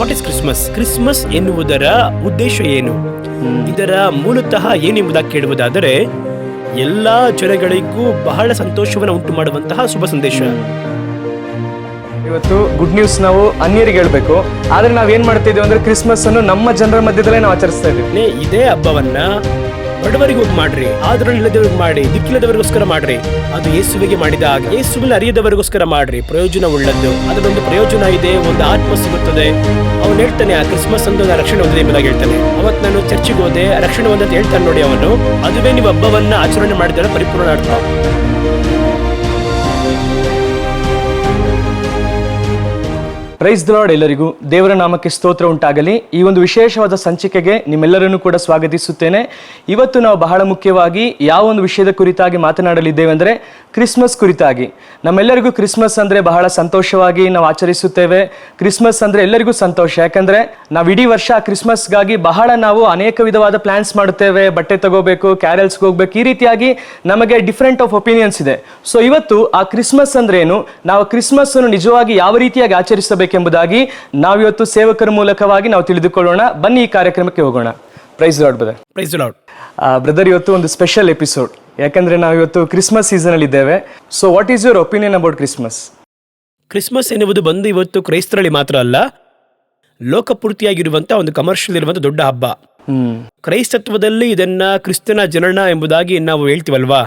What is Christmas Christmas ಎನ್ನುವುದರ ಉದ್ದೇಶ ಏನು? ಇದರ ಮೂಲತಃ ಏನೆಂಬುದಾಗಿ ಕೇಳುವುದಾದರೆ ಎಲ್ಲ ಜನಗಳಿಗೂ ಬಹಳ ಸಂತೋಷವನ್ನು ಉಂಟು ಮಾಡುವಂತಹ ಶುಭ ಸಂದೇಶ. ಇವತ್ತು ಗುಡ್ ನ್ಯೂಸ್ ನಾವು ಅನ್ಯರಿಗೆ ಹೇಳಬೇಕು. ಆದ್ರೆ ನಾವ್ ಏನ್ ಮಾಡ್ತಿದೀವಿ ಅಂದ್ರೆ ಕ್ರಿಸ್ಮಸ್ ಅನ್ನು ನಮ್ಮ ಜನರ ಮಧ್ಯದಲ್ಲೇ ನಾವು ಆಚರಿಸ್ತಾ ಇದ್ದೀವಿ ಇದೇ ಹಬ್ಬವನ್ನ ಬಡವರಿಗೆ ಮಾಡ್ರಿ ಆದ್ರೂ ಇಲ್ಲದವ್ರಿಗೆ ಮಾಡಿ ದಿಕ್ಕಿಲ್ಲದವರಿಗೋಸ್ಕರ ಮಾಡ್ರಿ. ಅದು ಯೇಸುವಿಗೆ ಮಾಡಿದ ಹಾಗೆ ಯೇಸುವಿನ ಅರಿಯದವರಿಗೋಸ್ಕರ ಮಾಡ್ರಿ. ಪ್ರಯೋಜನ ಉಳ್ಳದ್ದು ಅದರೊಂದು ಪ್ರಯೋಜನ ಇದೆ, ಒಂದು ಆತ್ಮ ಸಿಗುತ್ತದೆ. ಅವನು ಹೇಳ್ತಾನೆ, ಆ ಕ್ರಿಸ್ಮಸ್ ಅಂದು ರಕ್ಷಣೆ ಹೊಂದಿದೆ ಎಂಬುದಾಗಿ ಹೇಳ್ತಾನೆ. ಅವತ್ತು ನಾನು ಚರ್ಚಿಗೆ ಹೋದೆ, ರಕ್ಷಣೆ ಹೇಳ್ತಾನೆ ನೋಡಿ ಅವನು. ಅದುವೇ ನೀವು ಹಬ್ಬವನ್ನ ಆಚರಣೆ ಮಾಡಿದರೆ ಪರಿಪೂರ್ಣ ಅರ್ಥ. ಪ್ರೈಸ್ ಲಾರ್ಡ್ ಎಲ್ಲರಿಗೂ. ದೇವರ ನಾಮಕ್ಕೆ ಸ್ತೋತ್ರ ಉಂಟಾಗಲಿ. ಈ ಒಂದು ವಿಶೇಷವಾದ ಸಂಚಿಕೆಗೆ ನಿಮ್ಮೆಲ್ಲರನ್ನು ಕೂಡ ಸ್ವಾಗತಿಸುತ್ತೇನೆ. ಇವತ್ತು ನಾವು ಬಹಳ ಮುಖ್ಯವಾಗಿ ಯಾವ ಒಂದು ವಿಷಯದ ಕುರಿತಾಗಿ ಮಾತನಾಡಲಿದ್ದೇವೆ ಅಂದರೆ ಕ್ರಿಸ್ಮಸ್ ಕುರಿತಾಗಿ. ನಮ್ಮೆಲ್ಲರಿಗೂ ಕ್ರಿಸ್ಮಸ್ ಅಂದರೆ ಬಹಳ ಸಂತೋಷವಾಗಿ ನಾವು ಆಚರಿಸುತ್ತೇವೆ. ಕ್ರಿಸ್ಮಸ್ ಅಂದರೆ ಎಲ್ಲರಿಗೂ ಸಂತೋಷ. ಯಾಕಂದ್ರೆ ನಾವು ಇಡೀ ವರ್ಷ ಕ್ರಿಸ್ಮಸ್ಗಾಗಿ ಬಹಳ ನಾವು ಅನೇಕ ವಿಧವಾದ ಪ್ಲಾನ್ಸ್ ಮಾಡುತ್ತೇವೆ. ಬಟ್ಟೆ ತಗೋಬೇಕು ಕ್ಯಾರಲ್ಸ್ಗೆ ಹೋಗ್ಬೇಕು. ಈ ರೀತಿಯಾಗಿ ನಮಗೆ ಡಿಫ್ರೆಂಟ್ ಆಫ್ ಒಪಿನಿಯನ್ಸ್ ಇದೆ. ಸೊ ಇವತ್ತು ಆ ಕ್ರಿಸ್ಮಸ್ ಅಂದ್ರೆ ಏನು ನಾವು ಕ್ರಿಸ್ಮಸ್ ಅನ್ನು ನಿಜವಾಗಿ ಯಾವ ರೀತಿಯಾಗಿ ಆಚರಿಸಬೇಕೆಂಬುದಾಗಿ ನಾವಿವತ್ತು ಸೇವಕರ ಮೂಲಕವಾಗಿ ನಾವು ತಿಳಿದುಕೊಳ್ಳೋಣ. ಬನ್ನಿ ಈ ಕಾರ್ಯಕ್ರಮಕ್ಕೆ ಹೋಗೋಣ. Praise Lord brother praise Lord brother ಇವತ್ತು ಒಂದು ಸ್ಪೆಷಲ್ ಎಪಿಸೋಡ್ ಯಾಕಂದ್ರೆ ನಾವು ಇವತ್ತು ಕ್ರಿಸ್ಮಸ್ ಸೀಸನ್ ಅಲ್ಲಿ ಇದ್ದೇವೆ. So what is your opinion about Christmas Christmas ಎನ್ನುವುದು ಬಂದು ಇವತ್ತು ಕ್ರೈಸ್ತರಲ್ಲಿ ಮಾತ್ರ ಅಲ್ಲ ಲೋಕಪೂರ್ತಿಯಾಗಿರುವಂತಹ ಒಂದು ಕಮರ್ಷಿಯಲ್ ಇರುವಂತಹ ದೊಡ್ಡ ಹಬ್ಬ. ಕ್ರೈಸ್ತತ್ವದಲ್ಲಿ ಇದನ್ನ ಕ್ರಿಸ್ತನ ಜನನ ಎಂಬುದಾಗಿ ನಾವು ಹೇಳ್ತೀವಲ್ವಾ?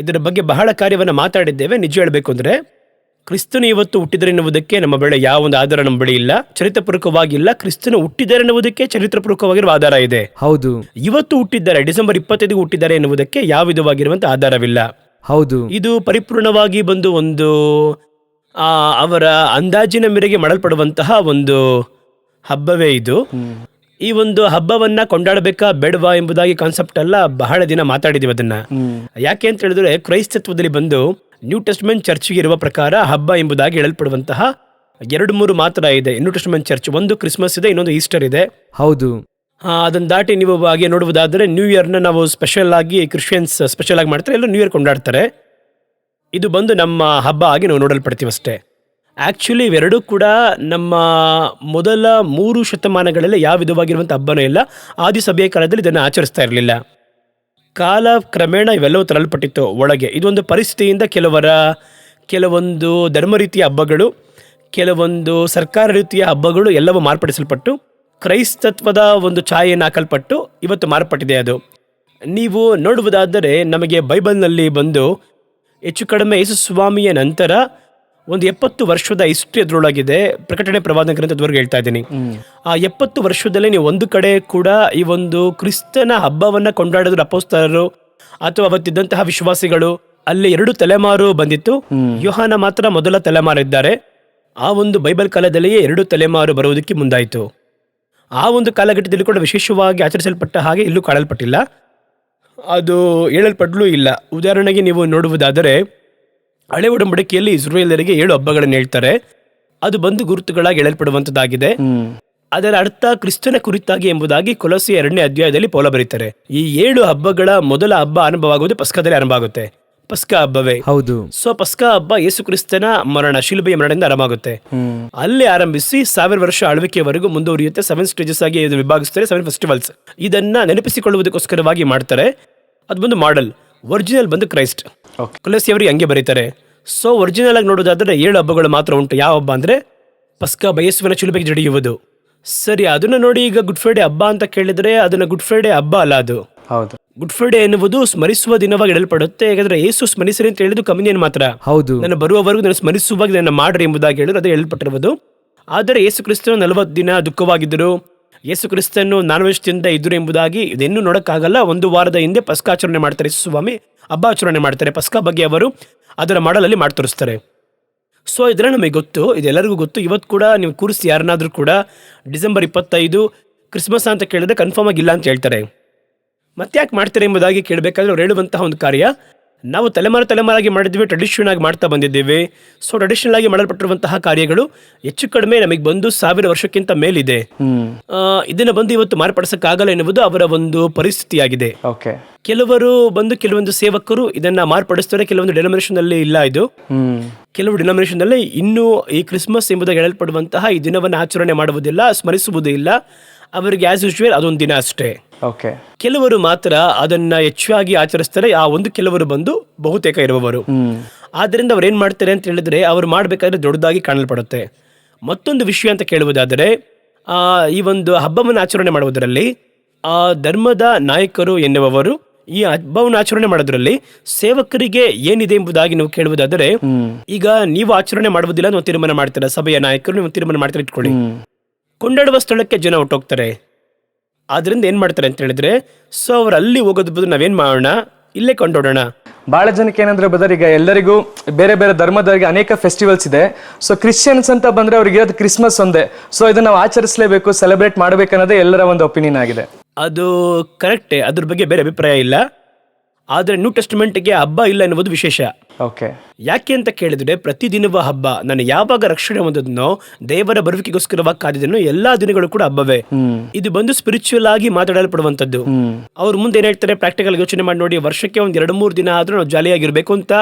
ಇದರ ಬಗ್ಗೆ ಬಹಳ ಕಾರ್ಯವನ್ನು ಮಾತಾಡಿದ್ದೇವೆ. ನಿಜ ಹೇಳಬೇಕು ಅಂದ್ರೆ ಕ್ರಿಸ್ತನು ಇವತ್ತು ಹುಟ್ಟಿದರೆ ಎನ್ನುವುದಕ್ಕೆ ನಮ್ಮ ಬೆಳೆ ಯಾವ ಒಂದು ಆಧಾರ ನಮ್ಮ ಬಳಿ ಇಲ್ಲ. ಚರಿತ್ರಪೂರ್ವಕವಾಗಿಲ್ಲ ಕ್ರಿಸ್ತನು ಹುಟ್ಟಿದ್ದಾರೆ ಎನ್ನುವುದಕ್ಕೆ ಚರಿತ್ರಪೂರ್ವಕವಾಗಿರುವ ಆಧಾರ ಇದೆ. ಹೌದು. ಇವತ್ತು ಹುಟ್ಟಿದ್ದಾರೆ ಡಿಸೆಂಬರ್ ಇಪ್ಪತ್ತೈದು ಹುಟ್ಟಿದ್ದಾರೆ ಎನ್ನುವುದಕ್ಕೆ ಯಾವ ವಿಧವಾಗಿರುವಂತಹ ಆಧಾರವಿಲ್ಲ. ಹೌದು. ಇದು ಪರಿಪೂರ್ಣವಾಗಿ ಬಂದು ಒಂದು ಆ, ಅವರ ಅಂದಾಜಿನ ಮೇರೆಗೆ ಮಾಡಲ್ಪಡುವಂತಹ ಒಂದು ಹಬ್ಬವೇ ಇದು. ಈ ಒಂದು ಹಬ್ಬವನ್ನ ಕೊಂಡಾಡಬೇಕಾ ಬೇಡವಾ ಎಂಬುದಾಗಿ ಕಾನ್ಸೆಪ್ಟ್ ಅಲ್ಲ ಬಹಳ ದಿನ ಮಾತಾಡಿದೀವಿ ಅದನ್ನ. ಯಾಕೆ ಅಂತ ಹೇಳಿದ್ರೆ ಕ್ರೈಸ್ತತ್ವದಲ್ಲಿ ಬಂದು ನ್ಯೂ ಟೆಸ್ಟ್ಮೆಂಟ್ ಚರ್ಚ್ಗೆ ಇರುವ ಪ್ರಕಾರ ಹಬ್ಬ ಎಂಬುದಾಗಿ ಹೇಳಲ್ಪಡುವಂತಹ ಎರಡು ಮೂರು ಮಾತ್ರ ಇದೆ. ನ್ಯೂ ಟೆಸ್ಟ್ಮೆಂಟ್ ಚರ್ಚ್ ಒಂದು ಕ್ರಿಸ್ಮಸ್ ಇದೆ ಇನ್ನೊಂದು ಈಸ್ಟರ್ ಇದೆ. ಹೌದು. ಅದನ್ನು ದಾಟಿ ನೀವು ಹಾಗೆ ನೋಡುವುದಾದರೆ ನ್ಯೂ ಇಯರ್ನ ನಾವು ಸ್ಪೆಷಲ್ ಆಗಿ ಕ್ರಿಶ್ಚಿಯನ್ಸ್ ಸ್ಪೆಷಲ್ ಆಗಿ ಮಾಡ್ತಾರೆ ಎಲ್ಲರೂ ನ್ಯೂ ಇಯರ್ ಕೊಂಡಾಡ್ತಾರೆ. ಇದು ಬಂದು ನಮ್ಮ ಹಬ್ಬ ಆಗಿ ನಾವು ನೋಡಲ್ಪಡ್ತೀವಿ ಅಷ್ಟೇ. ಆ್ಯಕ್ಚುಲಿ ಇವೆರಡೂ ಕೂಡ ನಮ್ಮ ಮೊದಲ ಮೂರು ಶತಮಾನಗಳಲ್ಲಿ ಯಾವ ವಿಧವಾಗಿರುವಂಥ ಹಬ್ಬನೂ ಇಲ್ಲ. ಆದಿ ಸಭೆಯ ಕಾಲದಲ್ಲಿ ಇದನ್ನು ಆಚರಿಸ್ತಾ ಇರಲಿಲ್ಲ. ಕಾಲ ಕ್ರಮೇಣ ಇವೆಲ್ಲವೂ ತರಲ್ಪಟ್ಟಿತ್ತು ಒಳಗೆ. ಇದೊಂದು ಪರಿಸ್ಥಿತಿಯಿಂದ ಕೆಲವರ, ಕೆಲವೊಂದು ಧರ್ಮ ರೀತಿಯ ಹಬ್ಬಗಳು, ಕೆಲವೊಂದು ಸರ್ಕಾರ ರೀತಿಯ ಹಬ್ಬಗಳು ಎಲ್ಲವೂ ಮಾರ್ಪಡಿಸಲ್ಪಟ್ಟು, ಕ್ರೈಸ್ತತ್ವದ ಒಂದು ಛಾಯೆಯನ್ನು ಹಾಕಲ್ಪಟ್ಟು ಇವತ್ತು ಮಾರ್ಪಟ್ಟಿದೆ ಅದು. ನೀವು ನೋಡುವುದಾದರೆ ನಮಗೆ ಬೈಬಲ್ನಲ್ಲಿ ಬಂದು, ಹೆಚ್ಚು ಕಡಿಮೆ ಯೇಸು ಸ್ವಾಮಿಯ ನಂತರ ಒಂದು ಎಪ್ಪತ್ತು ವರ್ಷದ ಹಿಸ್ಟ್ರಿ ಅದರೊಳಗಿದೆ. ಪ್ರಕಟಣೆ ಪ್ರವಾದ ಗ್ರಂಥದವರೆಗೆ ಹೇಳ್ತಾ ಇದ್ದೀನಿ. ಆ ಎಪ್ಪತ್ತು ವರ್ಷದಲ್ಲಿ ನೀವು ಒಂದು ಕಡೆ ಕೂಡ ಈ ಒಂದು ಕ್ರಿಸ್ತನ ಹಬ್ಬವನ್ನು ಕೊಂಡಾಡಿದ್ರು ಅಪೋಸ್ತರರು ಅಥವಾ ಅವತ್ತಿದ್ದಂತಹ ವಿಶ್ವಾಸಿಗಳು, ಅಲ್ಲಿ ಎರಡು ತಲೆಮಾರು ಬಂದಿತ್ತು. ಯೋಹಾನ ಮಾತ್ರ ಮೊದಲ ತಲೆಮಾರು ಇದ್ದಾರೆ ಆ ಒಂದು ಬೈಬಲ್ ಕಾಲದಲ್ಲಿಯೇ ಎರಡು ತಲೆಮಾರು ಬರುವುದಕ್ಕೆ ಮುಂದಾಯಿತು. ಆ ಒಂದು ಕಾಲಘಟ್ಟದಲ್ಲಿ ಕೂಡ ವಿಶೇಷವಾಗಿ ಆಚರಿಸಲ್ಪಟ್ಟ ಹಾಗೆ ಇಲ್ಲೂ ಕಾಣಲ್ಪಟ್ಟಿಲ್ಲ. ಅದು ಹೇಳಲ್ಪಡಲೂ ಇಲ್ಲ. ಉದಾಹರಣೆಗೆ ನೀವು ನೋಡುವುದಾದರೆ ಹಳೆ ಒಡಂಬಡಿಕೆಯಲ್ಲಿ ಇಸ್ರೇಲರಿಗೆ ಏಳು ಹಬ್ಬಗಳನ್ನು ಹೇಳ್ತಾರೆ. ಅದು ಬಂದು ಗುರುತುಗಳಾಗಿ ಹೇಳಲ್ಪಡುವಂತದ್ದಾಗಿದೆ. ಅದರ ಅರ್ಥ ಕ್ರಿಸ್ತನ ಕುರಿತಾಗಿ ಎಂಬುದಾಗಿ ಕೊಲಸಿ ಎರಡನೇ ಅಧ್ಯಾಯದಲ್ಲಿ ಪೌಲ ಬರೀತಾರೆ. ಈ ಏಳು ಹಬ್ಬಗಳ ಮೊದಲ ಹಬ್ಬ ಆರಂಭವಾಗುವುದು ಪಸ್ಕದಲ್ಲಿ ಆರಂಭ ಆಗುತ್ತೆ. ಪಸ್ಕ ಹಬ್ಬವೇ. ಹೌದು. ಸೊ ಪಸ್ಕ ಹಬ್ಬ ಯೇಸು ಕ್ರಿಸ್ತನ ಮರಣ ಶಿಲುಬೆಯ ಮರಣದಿಂದ ಆರಂಭ ಆಗುತ್ತೆ. ಅಲ್ಲಿ ಆರಂಭಿಸಿ ಸಾವಿರ ವರ್ಷ ಆಳ್ವಿಕೆವರೆಗೂ ಮುಂದುವರಿಯುತ್ತೆ. ಸೆವೆನ್ ಸ್ಟೇಜಸ್ ಆಗಿ ಇದು ವಿಭಾಗಿಸ್ತಾರೆ. ಸೆವೆನ್ ಫೆಸ್ಟಿವಲ್ಸ್ ಇದನ್ನ ನೆನಪಿಸಿಕೊಳ್ಳುವುದಕ್ಕೋಸ್ಕರವಾಗಿ ಮಾಡ್ತಾರೆ. ಅದು ಬಂದು ಮಾಡೆಲ್ ಒರಿಜಿನಲ್ ಬಂದು ಕ್ರೈಸ್ಟ್. Okay. ಕುಲಸಿಯವರಿಗೆ ಹಂಗೆ ಬರೀತಾರೆ ಸೊ ಒರಿಜಿನಲ್ ಆಗಿ ನೋಡೋದಾದ್ರೆ ಏಳು ಹಬ್ಬಗಳು ಮಾತ್ರ ಉಂಟು. ಯಾವ ಹಬ್ಬ ಅಂದರೆ ಪಸ್ಕ ಬಯಸುವಿನ ಚುಲುಬೆಗೆ ಜಡಿಯುವುದು. ಸರಿ ಅದನ್ನ ನೋಡಿ ಈಗ ಗುಡ್ ಫ್ರೈಡೆ ಹಬ್ಬ ಅಂತ ಕೇಳಿದ್ರೆ ಅದನ್ನ ಗುಡ್ ಫ್ರೈಡೆ ಹಬ್ಬ ಅಲ್ಲ ಅದು. ಹೌದು. ಗುಡ್ ಫ್ರೈಡೆ ಎನ್ನುವುದು ಸ್ಮರಿಸುವ ದಿನವಾಗಿ ಇಡಲ್ಪಡುತ್ತೆ ಯಾಕಂದ್ರೆ ಏಸು ಸ್ಮರಿಸಿರಿ ಅಂತ ಹೇಳಿದ್ದು ಕಮ್ಯುನಿಯನ್ ಮಾತ್ರ. ಹೌದು. ನನ್ನ ಬರುವವರೆಗೂ ನಾನು ಸ್ಮರಿಸುವಾಗ ನನ್ನ ಮಾಡ್ರಿ ಎಂಬುದಾಗಿ ಹೇಳಿದ್ರು ಅದು ಹೇಳಲ್ಪಟ್ಟಿರುವುದು. ಆದರೆ ಯೇಸು ಕ್ರಿಸ್ತನು ನಲವತ್ತು ದಿನ ದುಃಖವಾಗಿದ್ದರು. ಯೇಸು ಕ್ರಿಸ್ತನ್ನು ನಾನ್ ವೆಜ್ ತಿಂದ ಇದ್ರು ಎಂಬುದಾಗಿ ಇದನ್ನು ನೋಡೋಕ್ಕಾಗಲ್ಲ. ಒಂದು ವಾರದ ಹಿಂದೆ ಪಸ್ಕಾಚರಣೆ ಮಾಡ್ತಾರೆ. ಸ್ವಾಮಿ, ಹಬ್ಬ ಆಚರಣೆ ಮಾಡ್ತಾರೆ. ಪಸ್ಕಾ ಬಗ್ಗೆ ಅವರು ಅದರ ಮಾಡಲಲ್ಲಿ ಮಾಡಿ ತೋರಿಸ್ತಾರೆ ಸೊ ಇದರ ನಮಗೆ ಗೊತ್ತು. ಇದೆಲ್ಲರಿಗೂ ಗೊತ್ತು. ಇವತ್ತು ಕೂಡ ನೀವು ಕೂರಿಸಿ ಯಾರನ್ನಾದರೂ ಕೂಡ ಡಿಸೆಂಬರ್ ಇಪ್ಪತ್ತೈದು ಕ್ರಿಸ್ಮಸ್ ಅಂತ ಕೇಳಿದ್ರೆ ಕನ್ಫರ್ಮ್ ಆಗಿಲ್ಲ ಅಂತ ಹೇಳ್ತಾರೆ. ಮತ್ತೆ ಯಾಕೆ ಮಾಡ್ತಾರೆ ಎಂಬುದಾಗಿ ಕೇಳಬೇಕಾದ್ರೆ ಅವ್ರು ಹೇಳುವಂತಹ ಒಂದು ಕಾರ್ಯ ನಾವು ತಲೆಮಾರು ತಲೆಮಾರಾಗಿ ಮಾಡಿದ್ವಿ ಟ್ರೆಡಿಷನ್ ಆಗಿ ಮಾಡ್ತಾ ಬಂದಿದ್ದೀವಿ. ಸೊ ಟ್ರೆಡಿಷನಲ್ ಆಗಿ ಮಾಡಲ್ಪಟ್ಟಿರುವಂತಹ ಕಾರ್ಯಗಳು ಹೆಚ್ಚು ಕಡಿಮೆ ನಮಗೆ ಬಂದು ಸಾವಿರ ವರ್ಷಕ್ಕಿಂತ ಮೇಲಿದೆ. ಇದನ್ನು ಬಂದು ಇವತ್ತು ಮಾರ್ಪಡಿಸಕ್ಕಾಗಲ್ಲ ಎನ್ನುವುದು ಅವರ ಒಂದು ಪರಿಸ್ಥಿತಿಯಾಗಿದೆ. ಕೆಲವರು ಬಂದು ಕೆಲವೊಂದು ಸೇವಕರು ಇದನ್ನ ಮಾರ್ಪಡಿಸ್ತಾರೆ ಕೆಲವೊಂದು ಡೆನಮಿನೇಷನ್ ಅಲ್ಲಿ ಇಲ್ಲ ಇದು. ಕೆಲವು ಡಿನಾಮಿನೇಷನ್ ಅಲ್ಲಿ ಇನ್ನೂ ಈ ಕ್ರಿಸ್ಮಸ್ ಎಂಬುದಾಗಿ ಹೇಳಲ್ಪಡುವಂತಹ ಈ ದಿನವನ್ನು ಆಚರಣೆ ಮಾಡುವುದಿಲ್ಲ ಸ್ಮರಿಸುವುದಿಲ್ಲ ಅವರಿಗೆ ಆಸ್ ಯೂಶುವಲ್ ಅದೊಂದು ದಿನ ಅಷ್ಟೇ. ಓಕೆ ಕೆಲವರು ಮಾತ್ರ ಅದನ್ನ ಹೆಚ್ಚಾಗಿ ಆಚರಿಸ್ತಾರೆ. ಆ ಒಂದು ಕೆಲವರು ಬಂದು ಬಹುತೇಕ ಇರುವವರು. ಆದ್ರಿಂದ ಆದ್ದರಿಂದ ಅವ್ರು ಏನ್ ಮಾಡ್ತಾರೆ ಅಂತ ಹೇಳಿದ್ರೆ ಅವ್ರು ಮಾಡಬೇಕಾದ್ರೆ ದೊಡ್ಡದಾಗಿ ಕಾಣಲ್ಪಡುತ್ತೆ. ಮತ್ತೊಂದು ವಿಷಯ ಅಂತ ಕೇಳುವುದಾದರೆ ಆ ಈ ಒಂದು ಹಬ್ಬವನ್ನು ಆಚರಣೆ ಮಾಡುವುದರಲ್ಲಿ ಆ ಧರ್ಮದ ನಾಯಕರು ಎನ್ನುವವರು ಈ ಹಬ್ಬವನ್ನು ಆಚರಣೆ ಮಾಡೋದ್ರಲ್ಲಿ ಸೇವಕರಿಗೆ ಏನಿದೆ ಎಂಬುದಾಗಿ ನೀವು ಕೇಳುವುದಾದರೆ ಈಗ ನೀವು ಆಚರಣೆ ಮಾಡುವುದಿಲ್ಲ ನೀವು ತೀರ್ಮಾನ ಮಾಡ್ತೀರಾ? ಸಭೆಯ ನಾಯಕರು ನೀವು ತೀರ್ಮಾನ ಮಾಡ್ತೀರಾ ಇಟ್ಕೊಳ್ಳಿ. ಕೊಂಡಾಡುವ ಸ್ಥಳಕ್ಕೆ ಜನ ಹೊಟ್ಟೋಗ್ತಾರೆ ಆದ್ರಿಂದ ಏನ್ ಮಾಡ್ತಾರೆ ಅಂತ ಹೇಳಿದ್ರೆ ಸೊ ಅವ್ರು ಅಲ್ಲಿ ಹೋಗೋದ್ ಬದಲು ನಾವೇನ್ ಮಾಡೋಣ? ಇಲ್ಲೇ ಕೊಂಡೋಡೋಣ. ಬಹಳ ಜನಕ್ಕೆ ಏನಂದ್ರೆ ಬದರ್ ಈಗ ಎಲ್ಲರಿಗೂ ಬೇರೆ ಬೇರೆ ಧರ್ಮದವರಿಗೆ ಅನೇಕ ಫೆಸ್ಟಿವಲ್ಸ್ ಇದೆ. ಸೊ ಕ್ರಿಶ್ಚಿಯನ್ಸ್ ಅಂತ ಬಂದ್ರೆ ಅವ್ರಿಗೆ ಇರೋದು ಕ್ರಿಸ್ಮಸ್ ಒಂದೇ. ಸೊ ಇದನ್ನ ನಾವು ಆಚರಿಸಲೇಬೇಕು ಸೆಲೆಬ್ರೇಟ್ ಮಾಡ್ಬೇಕನ್ನೋದೇ ಎಲ್ಲರ ಒಂದು ಒಪಿನಿಯನ್ ಆಗಿದೆ. ಅದು ಕರೆಕ್ಟೇ ಅದ್ರ ಬಗ್ಗೆ ಬೇರೆ ಅಭಿಪ್ರಾಯ ಇಲ್ಲ. ಆದರೆ ನ್ಯೂ ಟೆಸ್ಟ್ಮೆಂಟ್ಗೆ ಹಬ್ಬ ಇಲ್ಲ ಎನ್ನುವುದು ವಿಶೇಷ. ಓಕೆ. ಯಾಕೆ ಅಂತ ಕೇಳಿದ್ರೆ ಪ್ರತಿದಿನವ ಹಬ್ಬ. ನಾನು ಯಾವಾಗ ರಕ್ಷಣೆ ಹೊಂದದ್ನೋ ದೇವರ ಬರುವಿಕೆಗೋಸ್ಕರವಾಗಿ ಕಾದಿದ್ದನೋ ಎಲ್ಲಾ ದಿನಗಳು ಕೂಡ ಹಬ್ಬವೇ. ಇದು ಬಂದು ಸ್ಪಿರಿಚುವಲ್ ಆಗಿ ಮಾತಾಡಲ್ಪಡುವಂತದ್ದು ಅವ್ರ ಮುಂದೆ ಏನ್ ಹೇಳ್ತಾರೆ? ಪ್ರಾಕ್ಟಿಕಲ್ ಯೋಚನೆ ಮಾಡಿ ನೋಡಿ ವರ್ಷಕ್ಕೆ ಒಂದ್ ಎರಡು ಮೂರು ದಿನ ಆದ್ರೂ ನಾವು ಜಾಲಿಯಾಗಿರ್ಬೇಕು ಅಂತ.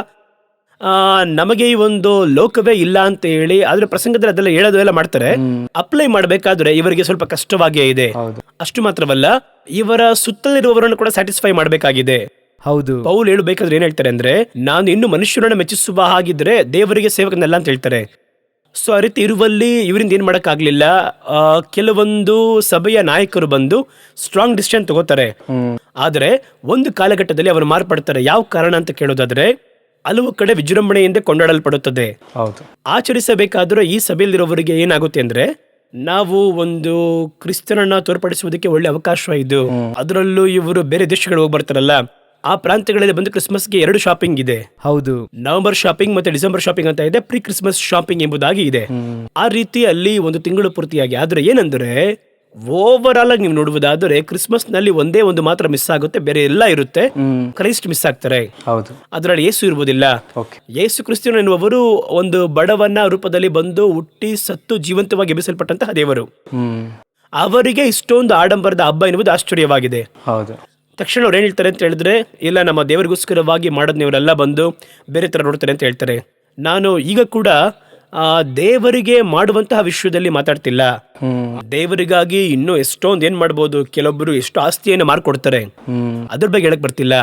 ನಮಗೆ ಈ ಒಂದು ಲೋಕವೇ ಇಲ್ಲ ಅಂತ ಹೇಳಿ ಆದ್ರೆ ಪ್ರಸಂಗದಲ್ಲಿ ಅದೆಲ್ಲ ಹೇಳೋದು ಎಲ್ಲ ಮಾಡ್ತಾರೆ. ಅಪ್ಲೈ ಮಾಡಬೇಕಾದ್ರೆ ಇವರಿಗೆ ಸ್ವಲ್ಪ ಕಷ್ಟವಾಗಿಯೇ ಇದೆ. ಅಷ್ಟು ಮಾತ್ರವಲ್ಲ ಇವರ ಸುತ್ತಲಿರುವವರನ್ನು ಕೂಡ ಸ್ಯಾಟಿಸ್ಫೈ ಮಾಡಬೇಕಾಗಿದೆ. ಹೌದು. ಪೌಲ್ ಹೇಳಬೇಕಾದ್ರೆ ಏನ್ ಹೇಳ್ತಾರೆ ಅಂದ್ರೆ ನಾನು ಇನ್ನು ಮನುಷ್ಯರನ್ನ ಮೆಚ್ಚಿಸುವ ಹಾಗಿದ್ರೆ ದೇವರಿಗೆ ಸೇವಕನಲ್ಲ ಅಂತ ಹೇಳ್ತಾರೆ. ಸೊ ಆ ರೀತಿ ಇರುವಲ್ಲಿ ಇವರಿಂದ ಏನ್ ಮಾಡಕ್ಕಾಗ್ಲಿಲ್ಲ. ಕೆಲವೊಂದು ಸಭೆಯ ನಾಯಕರು ಬಂದು ಸ್ಟ್ರಾಂಗ್ ಡಿಸಿಷನ್ ತಗೋತಾರೆ. ಆದರೆ ಒಂದು ಕಾಲಘಟ್ಟದಲ್ಲಿ ಅವರು ಮಾರ್ಪಡ್ತಾರೆ ಯಾವ ಕಾರಣ ಅಂತ ಕೇಳೋದಾದ್ರೆ ಹಲವು ಕಡೆ ವಿಜೃಂಭಣೆಯಿಂದ ಕೊಂಡಾಡಲ್ಪಡುತ್ತದೆ. ಹೌದು. ಆಚರಿಸಬೇಕಾದ್ರೆ ಈ ಸಭೆಯಲ್ಲಿರೋವರಿಗೆ ಏನಾಗುತ್ತೆ ಅಂದ್ರೆ ನಾವು ಒಂದು ಕ್ರಿಸ್ತನನ್ನ ತೋರ್ಪಡಿಸುವುದಕ್ಕೆ ಒಳ್ಳೆ ಅವಕಾಶ ಇದು ಅದರಲ್ಲೂ ಇವರು ಬೇರೆ ದೇಶಗಳಿಗೆ ಹೋಗಿ ಬರ್ತಾರಲ್ಲ. ಆ ಪ್ರಾಂತ್ಯಗಳಲ್ಲಿ ಬಂದು ಕ್ರಿಸ್ಮಸ್ಗೆ ಎರಡು ಶಾಪಿಂಗ್ ಇದೆ. ಹೌದು. ನವೆಂಬರ್ ಶಾಪಿಂಗ್ ಮತ್ತೆ ಡಿಸೆಂಬರ್ ಶಾಪಿಂಗ್ ಅಂತ ಇದೆ ಪ್ರೀ ಕ್ರಿಸ್ಮಸ್ ಶಾಪಿಂಗ್ ಎಂಬುದಾಗಿ ಇದೆ. ಆ ರೀತಿ ಅಲ್ಲಿ ಒಂದು ತಿಂಗಳು ಪೂರ್ತಿಯಾಗಿ. ಆದ್ರೆ ಏನಂದ್ರೆ ಓವರ್ ಆಲ್ ಆಗಿ ನೀವು ನೋಡುವುದಾದರೆ ಕ್ರಿಸ್ಮಸ್ನಲ್ಲಿ ಒಂದೇ ಒಂದು ಮಾತ್ರ ಮಿಸ್ ಆಗುತ್ತೆ ಬೇರೆ ಎಲ್ಲ ಇರುತ್ತೆ. ಕ್ರೈಸ್ಟ್ ಮಿಸ್ ಆಗ್ತಾರೆ. ಹೌದು. ಅದರಲ್ಲಿ ಯೇಸು ಇರುವುದಿಲ್ಲ. ಯೇಸು ಕ್ರಿಸ್ತನು ಎನ್ನುವರು ಒಂದು ಬಡವನ ರೂಪದಲ್ಲಿ ಬಂದು ಹುಟ್ಟಿ ಸತ್ತು ಜೀವಂತವಾಗಿ ಎಬ್ಬಿಸಲ್ಪಟ್ಟಂತಹ ದೇವರು. ಅವರಿಗೆ ಇಷ್ಟೊಂದು ಆಡಂಬರದ ಹಬ್ಬ ಎನ್ನುವುದು ಆಶ್ಚರ್ಯವಾಗಿದೆ. ಹೌದು. ತಕ್ಷಣ ಅವ್ರು ಏನು ಹೇಳ್ತಾರೆ ಅಂತ ಹೇಳಿದ್ರೆ, ಇಲ್ಲ, ನಮ್ಮ ದೇವರಿಗೋಸ್ಕರವಾಗಿ ಮಾಡೋದು ನೀವರೆಲ್ಲ ಬಂದು ಬೇರೆ ಥರ ನೋಡ್ತಾರೆ ಅಂತ ಹೇಳ್ತಾರೆ. ನಾನು ಈಗ ಕೂಡ ದೇವರಿಗೆ ಮಾಡುವಂತಹ ವಿಷಯದಲ್ಲಿ ಮಾತಾಡ್ತಿಲ್ಲ. ದೇವರಿಗಾಗಿ ಇನ್ನೂ ಎಷ್ಟೊಂದು ಏನ್ ಮಾಡ್ಬೋದು ಕೆಲವೊಬ್ಬರು ಎಷ್ಟು ಆಸ್ತಿಯನ್ನು ಮಾರ್ಕೊಡ್ತಾರೆ. ಅದ್ರ ಬಗ್ಗೆ ಹೇಳಕ್ ಬರ್ತಿಲ್ಲ.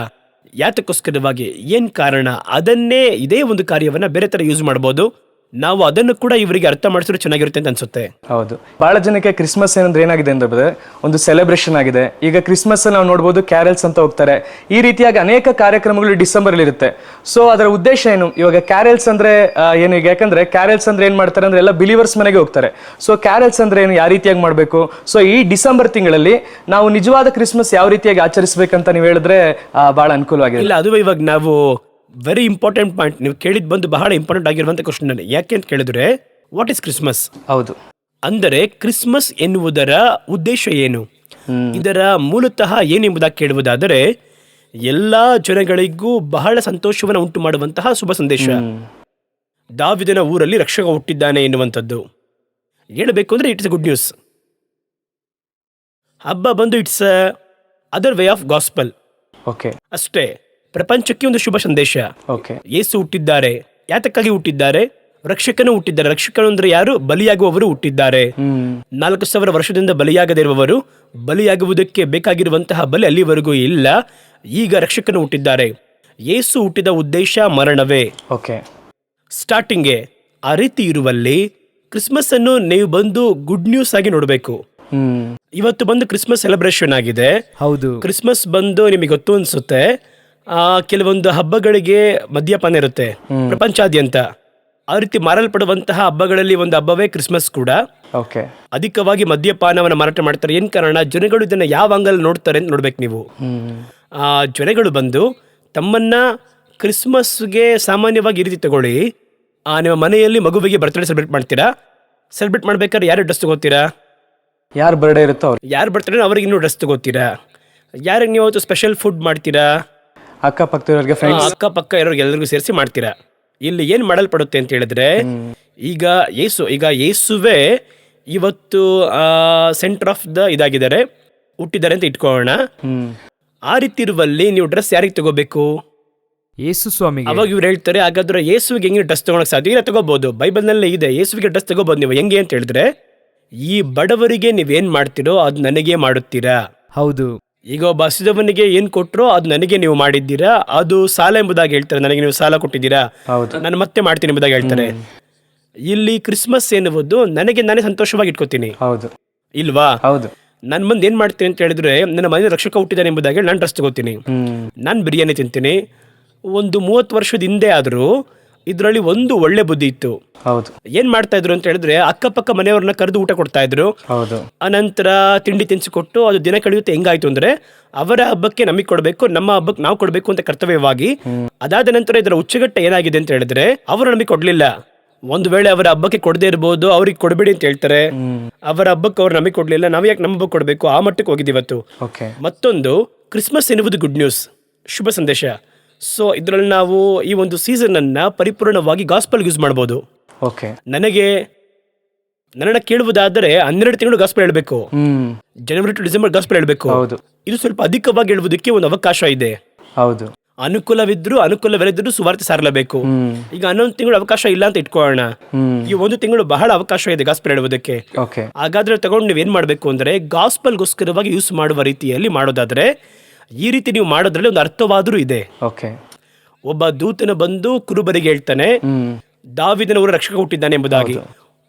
ಯಾತಕ್ಕೋಸ್ಕರವಾಗಿ, ಏನ್ ಕಾರಣ? ಅದನ್ನೇ ಇದೇ ಒಂದು ಕಾರ್ಯವನ್ನ ಬೇರೆ ತರ ಯೂಸ್ ಮಾಡ್ಬೋದು. ನಾವು ಅದನ್ನು ಕೂಡ ಇವರಿಗೆ ಅರ್ಥ ಮಾಡಿಸಿದ್ರೆ ಚೆನ್ನಾಗಿರುತ್ತೆ ಅಂತ ಅನ್ಸುತ್ತೆ. ಹೌದು. ಬಹಳ ಜನಕ್ಕೆ ಕ್ರಿಸ್ಮಸ್ ಏನಂದ್ರೆ ಏನಾಗಿದೆ ಅಂದ್ರೆ ಒಂದು ಸೆಲೆಬ್ರೇಷನ್ ಆಗಿದೆ. ಈಗ ಕ್ರಿಸ್ಮಸ್ ನಾವು ನೋಡ್ಬೋದು ಕ್ಯಾರಲ್ಸ್ ಅಂತ ಹೋಗ್ತಾರೆ. ಈ ರೀತಿಯಾಗಿ ಅನೇಕ ಕಾರ್ಯಕ್ರಮಗಳು ಡಿಸೆಂಬರ್ ಅಲ್ಲಿ ಇರುತ್ತೆ. ಸೊ ಅದರ ಉದ್ದೇಶ ಏನು? ಇವಾಗ ಕ್ಯಾರಲ್ಸ್ ಅಂದ್ರೆ ಆ, ಏನು ಈಗ ಯಾಕಂದ್ರೆ ಕ್ಯಾರಲ್ಸ್ ಅಂದ್ರೆ ಏನ್ ಮಾಡ್ತಾರೆ ಅಂದ್ರೆ ಎಲ್ಲ ಬಿಲಿವರ್ಸ್ ಮನೆಗೆ ಹೋಗ್ತಾರೆ. ಸೊ ಕ್ಯಾರಲ್ಸ್ ಅಂದ್ರೆ ಏನು? ಯಾವ ರೀತಿಯಾಗಿ ಮಾಡಬೇಕು? ಸೊ ಈ ಡಿಸೆಂಬರ್ ತಿಂಗಳಲ್ಲಿ ನಾವು ನಿಜವಾದ ಕ್ರಿಸ್ಮಸ್ ಯಾವ ರೀತಿಯಾಗಿ ಆಚರಿಸಬೇಕಂತ ನೀವು ಹೇಳಿದ್ರೆ ಆ, ಬಹಳ ಅನುಕೂಲವಾಗಿದೆ. ಇಲ್ಲ ಅದು ಇವಾಗ ನಾವು ವೆರಿ ಇಂಪಾರ್ಟೆಂಟ್ ಪಾಯಿಂಟ್ ನೀವು ಕೇಳಿದ್ ಬಂದು ಬಹಳ ಇಂಪಾರ್ಟೆಂಟ್ ಆಗಿರುವಂತ ಕ್ವಶನ್ ಯಾಕೆ ಅಂತ ಕೇಳಿದ್ರೆ ವಾಟ್ ಇಸ್ ಕ್ರಿಸ್ಮಸ್ ಹೌದು. ಅಂದರೆ ಕ್ರಿಸ್ಮಸ್ ಎನ್ನುವುದರ ಉದ್ದೇಶ ಏನು? ಇದರ ಮೂಲತಃ ಏನೆಂಬುದಾಗಿ ಕೇಳುವುದಾದರೆ ಎಲ್ಲ ಜನಗಳಿಗೂ ಬಹಳ ಸಂತೋಷವನ್ನು ಉಂಟು ಮಾಡುವಂತಹ ಶುಭ ಸಂದೇಶ. ದಾವಿದನ ಊರಲ್ಲಿ ರಕ್ಷಕ ಹುಟ್ಟಿದ್ದಾನೆ ಎನ್ನುವಂಥದ್ದು. ಹೇಳಬೇಕು ಅಂದ್ರೆ ಇಟ್ಸ್ ಗುಡ್ ನ್ಯೂಸ್ ಹಬ್ಬ ಬಂದು it's other way of gospel okay ಅಷ್ಟೇ. ಪ್ರಪಂಚಕ್ಕೆ ಒಂದು ಶುಭ ಸಂದೇಶ. ಓಕೆ ಯೇಸು ಹುಟ್ಟಿದ್ದಾರೆ ಯಾತಕ್ಕಾಗಿ ಹುಟ್ಟಿದ್ದಾರೆ? ರಕ್ಷಕನು ಹುಟ್ಟಿದ್ದಾರೆ. ರಕ್ಷಕನು ಅಂದ್ರೆ ಯಾರು? ಬಲಿಯಾಗುವವರು ಹುಟ್ಟಿದ್ದಾರೆ. ನಾಲ್ಕು ಸಾವಿರ ವರ್ಷದಿಂದ ಬಲಿಯಾಗದಿರುವವರು ಬಲಿಯಾಗುವುದಕ್ಕೆ ಬೇಕಾಗಿರುವಂತಹ ಬಲಿ ಅಲ್ಲಿವರೆಗೂ ಇಲ್ಲ. ಈಗ ರಕ್ಷಕನು ಹುಟ್ಟಿದ್ದಾರೆ. ಯೇಸು ಹುಟ್ಟಿದ ಉದ್ದೇಶ ಮರಣವೇ. ಓಕೆ ಸ್ಟಾರ್ಟಿಂಗ್ಗೆ ಆ ರೀತಿ ಇರುವಲ್ಲಿ ಕ್ರಿಸ್ಮಸ್ ಅನ್ನು ನೀವು ಬಂದು ಗುಡ್ ನ್ಯೂಸ್ ಆಗಿ ನೋಡಬೇಕು. ಇವತ್ತು ಬಂದು ಕ್ರಿಸ್ಮಸ್ ಸೆಲೆಬ್ರೇಷನ್ ಆಗಿದೆ. ಹೌದು. ಕ್ರಿಸ್ಮಸ್ ಬಂದು ನಿಮಗೆ ಗೊತ್ತು ಅನ್ಸುತ್ತೆ. ಕೆಲವೊಂದು ಹಬ್ಬಗಳಿಗೆ ಮದ್ಯಪಾನ ಇರುತ್ತೆ. ಪ್ರಪಂಚಾದ್ಯಂತ. ಆ ರೀತಿ ಮಾರಲ್ಪಡುವಂತಹ ಹಬ್ಬಗಳಲ್ಲಿ ಒಂದು ಹಬ್ಬವೇ ಕ್ರಿಸ್ಮಸ್ ಕೂಡ. ಓಕೆ. ಅಧಿಕವಾಗಿ ಮದ್ಯಪಾನವನ್ನು ಮಾರಾಟ ಮಾಡ್ತಾರೆ. ಏನ್ ಕಾರಣ? ಜನಗಳು ಇದನ್ನ ಯಾವ ಅಂಗಲ್ ನೋಡ್ತಾರೆ ಅಂತ ನೋಡ್ಬೇಕು ನೀವು. ಆ ಜನಗಳು ಬಂದು ತಮ್ಮನ್ನ ಕ್ರಿಸ್ಮಸ್ಗೆ ಸಾಮಾನ್ಯವಾಗಿ ಈ ರೀತಿ ತಗೊಳ್ಳಿ. ಆ ನಿಮ್ಮ ಮನೆಯಲ್ಲಿ ಮಗುವಿಗೆ ಬರ್ತಡೇ ಸೆಲೆಬ್ರೇಟ್ ಮಾಡ್ತೀರಾ? ಸೆಲೆಬ್ರೇಟ್ ಮಾಡ್ಬೇಕಾದ್ರೆ ಯಾರು ಡ್ರೆಸ್ ತಗೋತೀರಾ? ಯಾರು ಬರ್ಡೇ ಇರುತ್ತೋ ಅವ್ರು ಯಾರು ಬರ್ತಾರೆ ಅವ್ರಿಗೆ ಇನ್ನೂ ಡ್ರೆಸ್ ತಗೋತೀರಾ? ಯಾರಿಗೆ ನೀವು ಅವತ್ತು ಸ್ಪೆಷಲ್ ಫುಡ್ ಮಾಡ್ತೀರಾ? ಅಕ್ಕಪಕ್ಕದವ್ರಿಗೆ ಫ್ರೆಂಡ್ಸ್ ಅಕ್ಕಪಕ್ಕ ಇರೋರಿಗೆ ಎಲ್ಲರಿಗೂ ಸೇರಿಸಿ ಮಾಡ್ತೀರಾ? ಇಲ್ಲಿ ಏನ್ ಮಾಡಲ್ಪಡುತ್ತೆ ಅಂತ ಹೇಳಿದ್ರೆ ಈಗ ಯೇಸು ಈಗ ಯೇಸುವೆ ಇವತ್ತು ಸೆಂಟರ್ ಆಫ್ ದ ಇದಾಗಿದ್ದಾರೆ. ಹುಟ್ಟಿದ್ದಾರೆ ಅಂತ ಇಟ್ಕೊಳ್ಳೋಣ. ಆ ರೀತಿ ಇರುವಲ್ಲಿ ನೀವು ಡ್ರೆಸ್ ಯಾರಿಗೆ ತಗೋಬೇಕು? ಯೇಸು ಸ್ವಾಮಿ ಅವಾಗ ಇವ್ರು ಹೇಳ್ತಾರೆ ಹಾಗಾದ್ರೆ ಯೇಸುವಿಗೆ ಹೆಂಗೆ ಡ್ರೆಸ್ ತಗೊಳಕ್ ಸಾಧ್ಯ? ಇಲ್ಲ ತಗೋಬಹುದು ಬೈಬಲ್ನಲ್ಲೇ ಇದೆ ಯೇಸುವಿಗೆ ಡ್ರೆಸ್ ತಗೋಬಹುದು ನೀವು. ಹೆಂಗೆ ಅಂತ ಹೇಳಿದ್ರೆ ಈ ಬಡವರಿಗೆ ನೀವೇನ್ ಮಾಡ್ತೀರೋ ಅದು ನನಗೆ ಮಾಡುತ್ತೀರಾ? ಹೌದು. ಈಗ ಒಬ್ಬ ಹಸಿದವನಿಗೆ ಏನ್ ಕೊಟ್ಟರೋ ಅದು ನನಗೆ ನೀವು ಮಾಡಿದ್ದೀರಾ? ಅದು ಸಾಲ ಎಂಬುದಾಗಿ ಹೇಳ್ತಾರೆ. ನನಗೆ ನೀವು ಸಾಲ ಕೊಟ್ಟಿದ್ದೀರಾ? ಹೌದು. ನಾನು ಮತ್ತೆ ಮಾಡ್ತೀನಿ ಎಂಬುದಾಗಿ ಹೇಳ್ತಾರೆ. ಇಲ್ಲಿ ಕ್ರಿಸ್ಮಸ್ ಎನ್ನುವುದು ನನಗೆ ನಾನೇ ಸಂತೋಷವಾಗಿ ಇಟ್ಕೋತೀನಿ. ಹೌದು. ಇಲ್ವಾ? ಹೌದು. ನಾನು ಮುಂದೆ ಏನ್ ಮಾಡ್ತೀನಿ ಅಂತ ಹೇಳಿದ್ರೆ ನನ್ನ ಮನೆ ರಕ್ಷಕ ಹುಟ್ಟಿದ್ದಾನೆ ಎಂಬುದಾಗಿ ನಾನು ಡ್ರೆಸ್ ತಗೋತೀನಿ. ನಾನು ಬಿರಿಯಾನಿ ತಿಂತೀನಿ. ಒಂದು ಮೂವತ್ತು ವರ್ಷದ ಹಿಂದೆ ಆದರೂ ಇದರಲ್ಲಿ ಒಂದು ಒಳ್ಳೆ ಬುದ್ಧಿ ಇತ್ತು. ಹೌದು. ಏನ್ ಮಾಡ್ತಾ ಇದ್ರು ಅಂತ ಹೇಳಿದ್ರೆ ಅಕ್ಕಪಕ್ಕ ಮನೆಯವ್ರನ್ನ ಕರೆದು ಊಟ ಕೊಡ್ತಾ ಇದ್ರು. ಹೌದು. ಅನಂತರ ತಿಂಡಿ ತಿನ್ಸಿ ಕೊಟ್ಟು ಅದು ದಿನ ಕಳೆಯುತ್ತೆ ಹೆಂಗಾಯ್ತು ಅಂದ್ರೆ ಅವರ ಹಬ್ಬಕ್ಕೆ ನಮಗೆ ಕೊಡಬೇಕು ನಮ್ಮ ಹಬ್ಬಕ್ಕೆ ನಾವು ಕೊಡಬೇಕು ಅಂತ ಕರ್ತವ್ಯವಾಗಿ ಅದಾದ ನಂತರ ಇದರ ಉಚ್ಚಗಟ್ಟ ಏನಾಗಿದೆ ಅಂತ ಹೇಳಿದ್ರೆ ಅವರು ನಮಗೆ ಕೊಡ್ಲಿಲ್ಲ. ಒಂದು ವೇಳೆ ಅವರ ಹಬ್ಬಕ್ಕೆ ಕೊಡದೇ ಇರಬಹುದು ಅವ್ರಿಗೆ ಕೊಡಬೇಡಿ ಅಂತ ಹೇಳ್ತಾರೆ. ಅವರ ಹಬ್ಬಕ್ಕೆ ಅವ್ರು ನಮಗೆ ಕೊಡ್ಲಿಲ್ಲ ನಾವು ಯಾಕೆ ನಮ್ಮ ಹಬ್ಬ ಕೊಡಬೇಕು? ಆ ಮಟ್ಟಕ್ಕೆ ಹೋಗಿದ್ದೀವತ್ತು ಮತ್ತೊಂದು ಕ್ರಿಸ್ಮಸ್ ಎನ್ನುವುದು ಗುಡ್ ನ್ಯೂಸ್ ಶುಭ ಸಂದೇಶ. ಸೊ ಇದರಲ್ಲಿ ನಾವು ಈ ಒಂದು ಸೀಸನ್ ಅನ್ನ ಪರಿಪೂರ್ಣವಾಗಿ ಗಾಸ್ಪಲ್ ಯೂಸ್ ಮಾಡಬಹುದು ಓಕೆ ನನಗೆ ನನ್ನ ಕೇಳುವುದಾದರೆ ಹನ್ನೆರಡು ತಿಂಗಳು ಗಾಸ್ಪಲ್ ಹೇಳಬೇಕು. ಜನವರಿ ಟು ಡಿಸೆಂಬರ್ ಗಾಸ್ಪಲ್ ಹೇಳಬೇಕು. ಹೌದು. ಇದು ಸ್ವಲ್ಪ ಅಧಿಕವಾಗಿ ಹೇಳುವುದಕ್ಕೆ ಒಂದು ಅವಕಾಶ ಇದೆ. ಹೌದು. ಅನುಕೂಲವಿದ್ರು ಅನುಕೂಲವಿರದಿದ್ರು ಸುವಾರ್ತೆ ಸಾರಲೇಬೇಕು. ಈಗ ಹನ್ನೊಂದು ತಿಂಗಳು ಅವಕಾಶ ಇಲ್ಲ ಅಂತ ಇಟ್ಕೊಳ್ಳೋಣ. ಈ ಒಂದು ತಿಂಗಳು ಬಹಳ ಅವಕಾಶ ಇದೆ ಗಾಸ್ಪಲ್ ಹೇಳುವುದಕ್ಕೆ. ಹಾಗಾದ್ರೆ ತಗೊಂಡು ನೀವು ಏನ್ ಮಾಡಬೇಕು ಅಂದ್ರೆ ಗಾಸ್ಪಲ್ಗೋಸ್ಕರವಾಗಿ ಯೂಸ್ ಮಾಡುವ ರೀತಿಯಲ್ಲಿ ಮಾಡೋದಾದ್ರೆ ಈ ರೀತಿ ನೀವು ಮಾಡೋದ್ರಲ್ಲಿ ಒಂದು ಅರ್ಥವಾದರೂ ಇದೆ. ಓಕೆ ಒಬ್ಬ ದೂತನ ಬಂದು ಕುರುಬರಿಗೆ ಹೇಳ್ತಾನೆ ದಾವಿದನ ಊರ ರಕ್ಷಕ ಹುಟ್ಟಿದ್ದಾನೆ ಎಂಬುದಾಗಿ.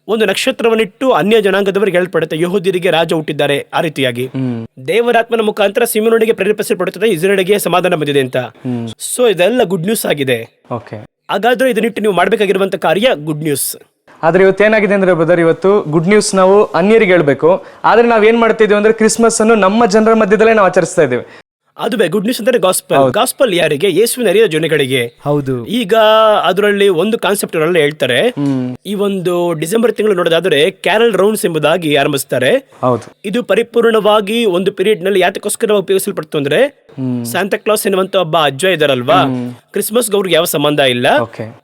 ಒಂದು ನಕ್ಷತ್ರವನ್ನಿಟ್ಟು ಅನ್ಯ ಜನಾಂಗದವರಿಗೆ ಹೇಳ್ಪಡುತ್ತೆ ಯಹೋದಿರಿಗೆ ರಾಜ ಹುಟ್ಟಿದ್ದಾರೆ ಆ ರೀತಿಯಾಗಿ. ದೇವರಾತ್ಮನ ಮುಖಾಂತರ ಸಿಮನೊಂದಿಗೆ ಪ್ರೇರೇಪಿಸಲ್ಪಡುತ್ತದೆ ಇಸ್ರೇಲ್ಗೆ ಸಮಾಧಾನ ಬಂದಿದೆ ಅಂತ. ಸೊ ಇದೆಲ್ಲ ಗುಡ್ ನ್ಯೂಸ್ ಆಗಿದೆ. ಓಕೆ ಹಾಗಾದ್ರೆ ಇದನ್ನಿಟ್ಟು ನೀವು ಮಾಡಬೇಕಾಗಿರುವಂತ ಕಾರ್ಯ ಗುಡ್ ನ್ಯೂಸ್ ಆದ್ರೆ ಇವತ್ತು ಏನಾಗಿದೆ ಅಂದ್ರೆ ಬ್ರದರ್ ಇವತ್ತು ಗುಡ್ ನ್ಯೂಸ್ ನಾವು ಅನ್ಯರಿಗೆ ಹೇಳ್ಬೇಕು. ಆದ್ರೆ ನಾವ್ ಏನ್ ಮಾಡ್ತಿದ್ದೀವಿ ಅಂದ್ರೆ ಕ್ರಿಸ್ಮಸ್ ಅನ್ನು ನಮ್ಮ ಜನರ ಮಧ್ಯದಲ್ಲೇ ನಾವು ಆಚರಿಸ್ತಾ ಇದ್ದೇವೆ ಅದುವೇ ಗುಡ್ ನ್ಯೂಸ್ ಅಂದ್ರೆ ಗಾಸ್ಪಲ್ ಗಾಸ್ಪಲ್ ಯಾರಿಗೆ? ಯೇಸುವಿನ ಅರಿಯ ಜನಗಳಿಗೆ. ಹೌದು. ಈಗ ಅದರಲ್ಲಿ ಒಂದು ಕಾನ್ಸೆಪ್ಟ್ ಅವರೆಲ್ಲ ಹೇಳ್ತಾರೆ. ಈ ಒಂದು ಡಿಸೆಂಬರ್ ತಿಂಗಳು ನೋಡೋದಾದ್ರೆ ಕ್ಯಾರಲ್ ರೌಂಡ್ಸ್ ಎಂಬುದಾಗಿ ಆರಂಭಿಸ್ತಾರೆ. ಇದು ಪರಿಪೂರ್ಣವಾಗಿ ಒಂದು ಪೀರಿಯಡ್ನಲ್ಲಿ ಯಾತಕ್ಕೋಸ್ಕರ ಉಪಯೋಗಿಸಲ್ಪಡ್ತು ಅಂದ್ರೆ ಸಾಂತಾಕ್ಲಾಸ್ ಎನ್ನುವಂತ ಒಬ್ಬ ಅಜ್ಜ ಇದಾರಲ್ವಾ ಕ್ರಿಸ್ಮಸ್ ಅವ್ರಿಗೆ ಯಾವ ಸಂಬಂಧ ಇಲ್ಲ.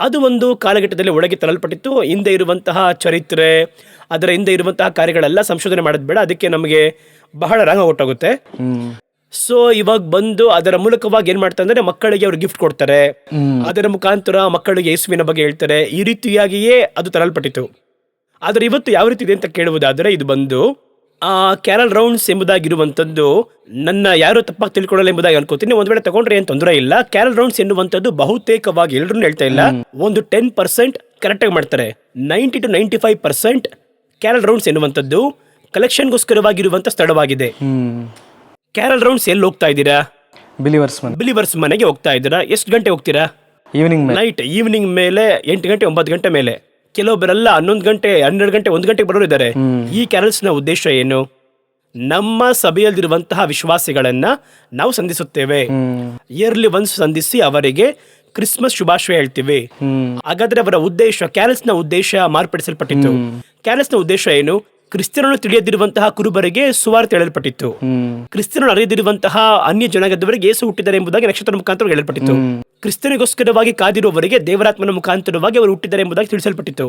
ಅದು ಒಂದು ಕಾಲಘಟ್ಟದಲ್ಲಿ ಒಳಗೆ ತರಲ್ಪಟ್ಟಿತ್ತು ಹಿಂದೆ ಇರುವಂತಹ ಚರಿತ್ರೆ ಅದರ ಹಿಂದೆ ಇರುವಂತಹ ಕಾರ್ಯಗಳೆಲ್ಲ ಸಂಶೋಧನೆ ಮಾಡೋದ್ ಬೇಡ. ಅದಕ್ಕೆ ನಮಗೆ ಬಹಳ ರಂಗ ಒಟ್ಟಾಗುತ್ತೆ. ಸೊ ಇವಾಗ ಬಂದು ಅದರ ಮೂಲಕವಾಗಿ ಏನ್ ಮಾಡ್ತಾರೆ ಅಂದ್ರೆ ಮಕ್ಕಳಿಗೆ ಅವ್ರು ಗಿಫ್ಟ್ ಕೊಡ್ತಾರೆ. ಅದರ ಮುಖಾಂತರ ಮಕ್ಕಳಿಗೆ ಯೇಸುವಿನ ಬಗ್ಗೆ ಹೇಳ್ತಾರೆ. ಈ ರೀತಿಯಾಗಿಯೇ ಅದು ತರಲ್ಪಟ್ಟಿತು. ಆದರೆ ಇವತ್ತು ಯಾವ ರೀತಿ ಇದೆ ಅಂತ ಕೇಳುವುದಾದರೆ ಇದು ಬಂದು ಆ ಕ್ಯಾರಲ್ ರೌಂಡ್ಸ್ ಎಂಬುದಾಗಿರುವಂಥದ್ದು ನನ್ನ ಯಾರು ತಪ್ಪಾಗಿ ತಿಳ್ಕೊಳ್ಳಲ್ಲ ಎಂಬುದಾಗಿ ಅನ್ಕೋತೀನಿ. ಒಂದ್ ವೇಳೆ ತಗೊಂಡ್ರೆ ಏನು ತೊಂದರೆ ಇಲ್ಲ. ಕ್ಯಾರಲ್ ರೌಂಡ್ಸ್ ಎನ್ನುವಂಥದ್ದು ಬಹುತೇಕವಾಗಿ ಎಲ್ಲರೂ ಹೇಳ್ತಾ ಇಲ್ಲ. ಒಂದು ಟೆನ್ ಪರ್ಸೆಂಟ್ ಕರೆಕ್ಟ್ ಆಗಿ ಮಾಡ್ತಾರೆ. Ninety two ninety five percent carol rounds ಎನ್ನುವಂಥದ್ದು ಕಲೆಕ್ಷನ್ಗೋಸ್ಕರವಾಗಿರುವಂಥ ಸ್ಥಳವಾಗಿದೆ. ಕ್ಯಾರಲ್ ರೌಂಡ್ಸ್ ಎಲ್ಲಿ ಹೋಗ್ತಾ ಇದ್ದೀರಾ? ಬಿಲಿವರ್ಸ್ ಮನ್. ಬಿಲಿವರ್ಸ್ ಮನೆಗೆ ಹೋಗ್ತಾ ಇದ್ದೀರಾ? ಎಷ್ಟು ಗಂಟೆ ಹೋಗ್ತೀರಾ? ಈವ್ನಿಂಗ್ ಮೇಲೆ. ನೈಟ್ ಈವ್ನಿಂಗ್ ಮೇಲೆ ಎಂಟು ಗಂಟೆ ಒಂಬತ್ತು ಗಂಟೆ ಮೇಲೆ. ಕೆಲವೊಬ್ಬರೆಲ್ಲ ಹನ್ನೊಂದು ಗಂಟೆ ಹನ್ನೆರಡು ಗಂಟೆ ಒಂದು ಗಂಟೆಗೆ ಬರೋರು ಇದ್ದಾರೆ. ಈ ಕ್ಯಾರಲ್ಸ್ನ ಉದ್ದೇಶ ಏನು? ನಮ್ಮ ಸಭೆಯಲ್ಲಿರುವಂತಹ ವಿಶ್ವಾಸಿಗಳನ್ನ ನಾವು ಸಂಧಿಸುತ್ತೇವೆ. ಇಯರ್ಲಿ ಒನ್ಸ್ ಸಂಧಿಸಿ ಅವರಿಗೆ ಕ್ರಿಸ್ಮಸ್ ಶುಭಾಶಯ ಹೇಳ್ತೀವಿ. ಹ್ಮ್. ಹಾಗಾದ್ರೆ ಅವರ ಉದ್ದೇಶ ಕ್ಯಾರಲ್ಸ್ನ ಉದ್ದೇಶ ಮಾರ್ಪಡಿಸಲ್ಪಟ್ಟಿತ್ತು. ಕ್ಯಾರಲ್ಸ್ನ ಉದ್ದೇಶ ಏನು? ಕ್ರಿಸ್ತನನ್ನು ತಿಳಿಯದಿರುವಂತಹ ಕುರುಬರಿಗೆ ಸುವಾರ್ತೆ ಹೇಳಲ್ಪಟ್ಟಿತ್ತು. ಕ್ರಿಸ್ತಿಯನ್ನು ಅರಿಯದಿರುವಂತಹ ಅನ್ಯ ಜನಗದವರಿಗೆ ಯೇಸು ಹುಟ್ಟಿದ್ದಾರೆ ಎಂಬುದಾಗಿ ನಕ್ಷತ್ರ ಮುಖಾಂತರ ಹೇಳಲ್ಪಟ್ಟಿತ್ತು. ಕ್ರಿಸ್ತನಿಗೋಸ್ಕರವಾಗಿ ಕಾದಿರುವವರಿಗೆ ದೇವರಾತ್ಮನ ಮುಖಾಂತರವಾಗಿ ಅವರು ಹುಟ್ಟಿದ್ದಾರೆ ಎಂಬುದಾಗಿ ತಿಳಿಸಲ್ಪಟ್ಟಿತ್ತು.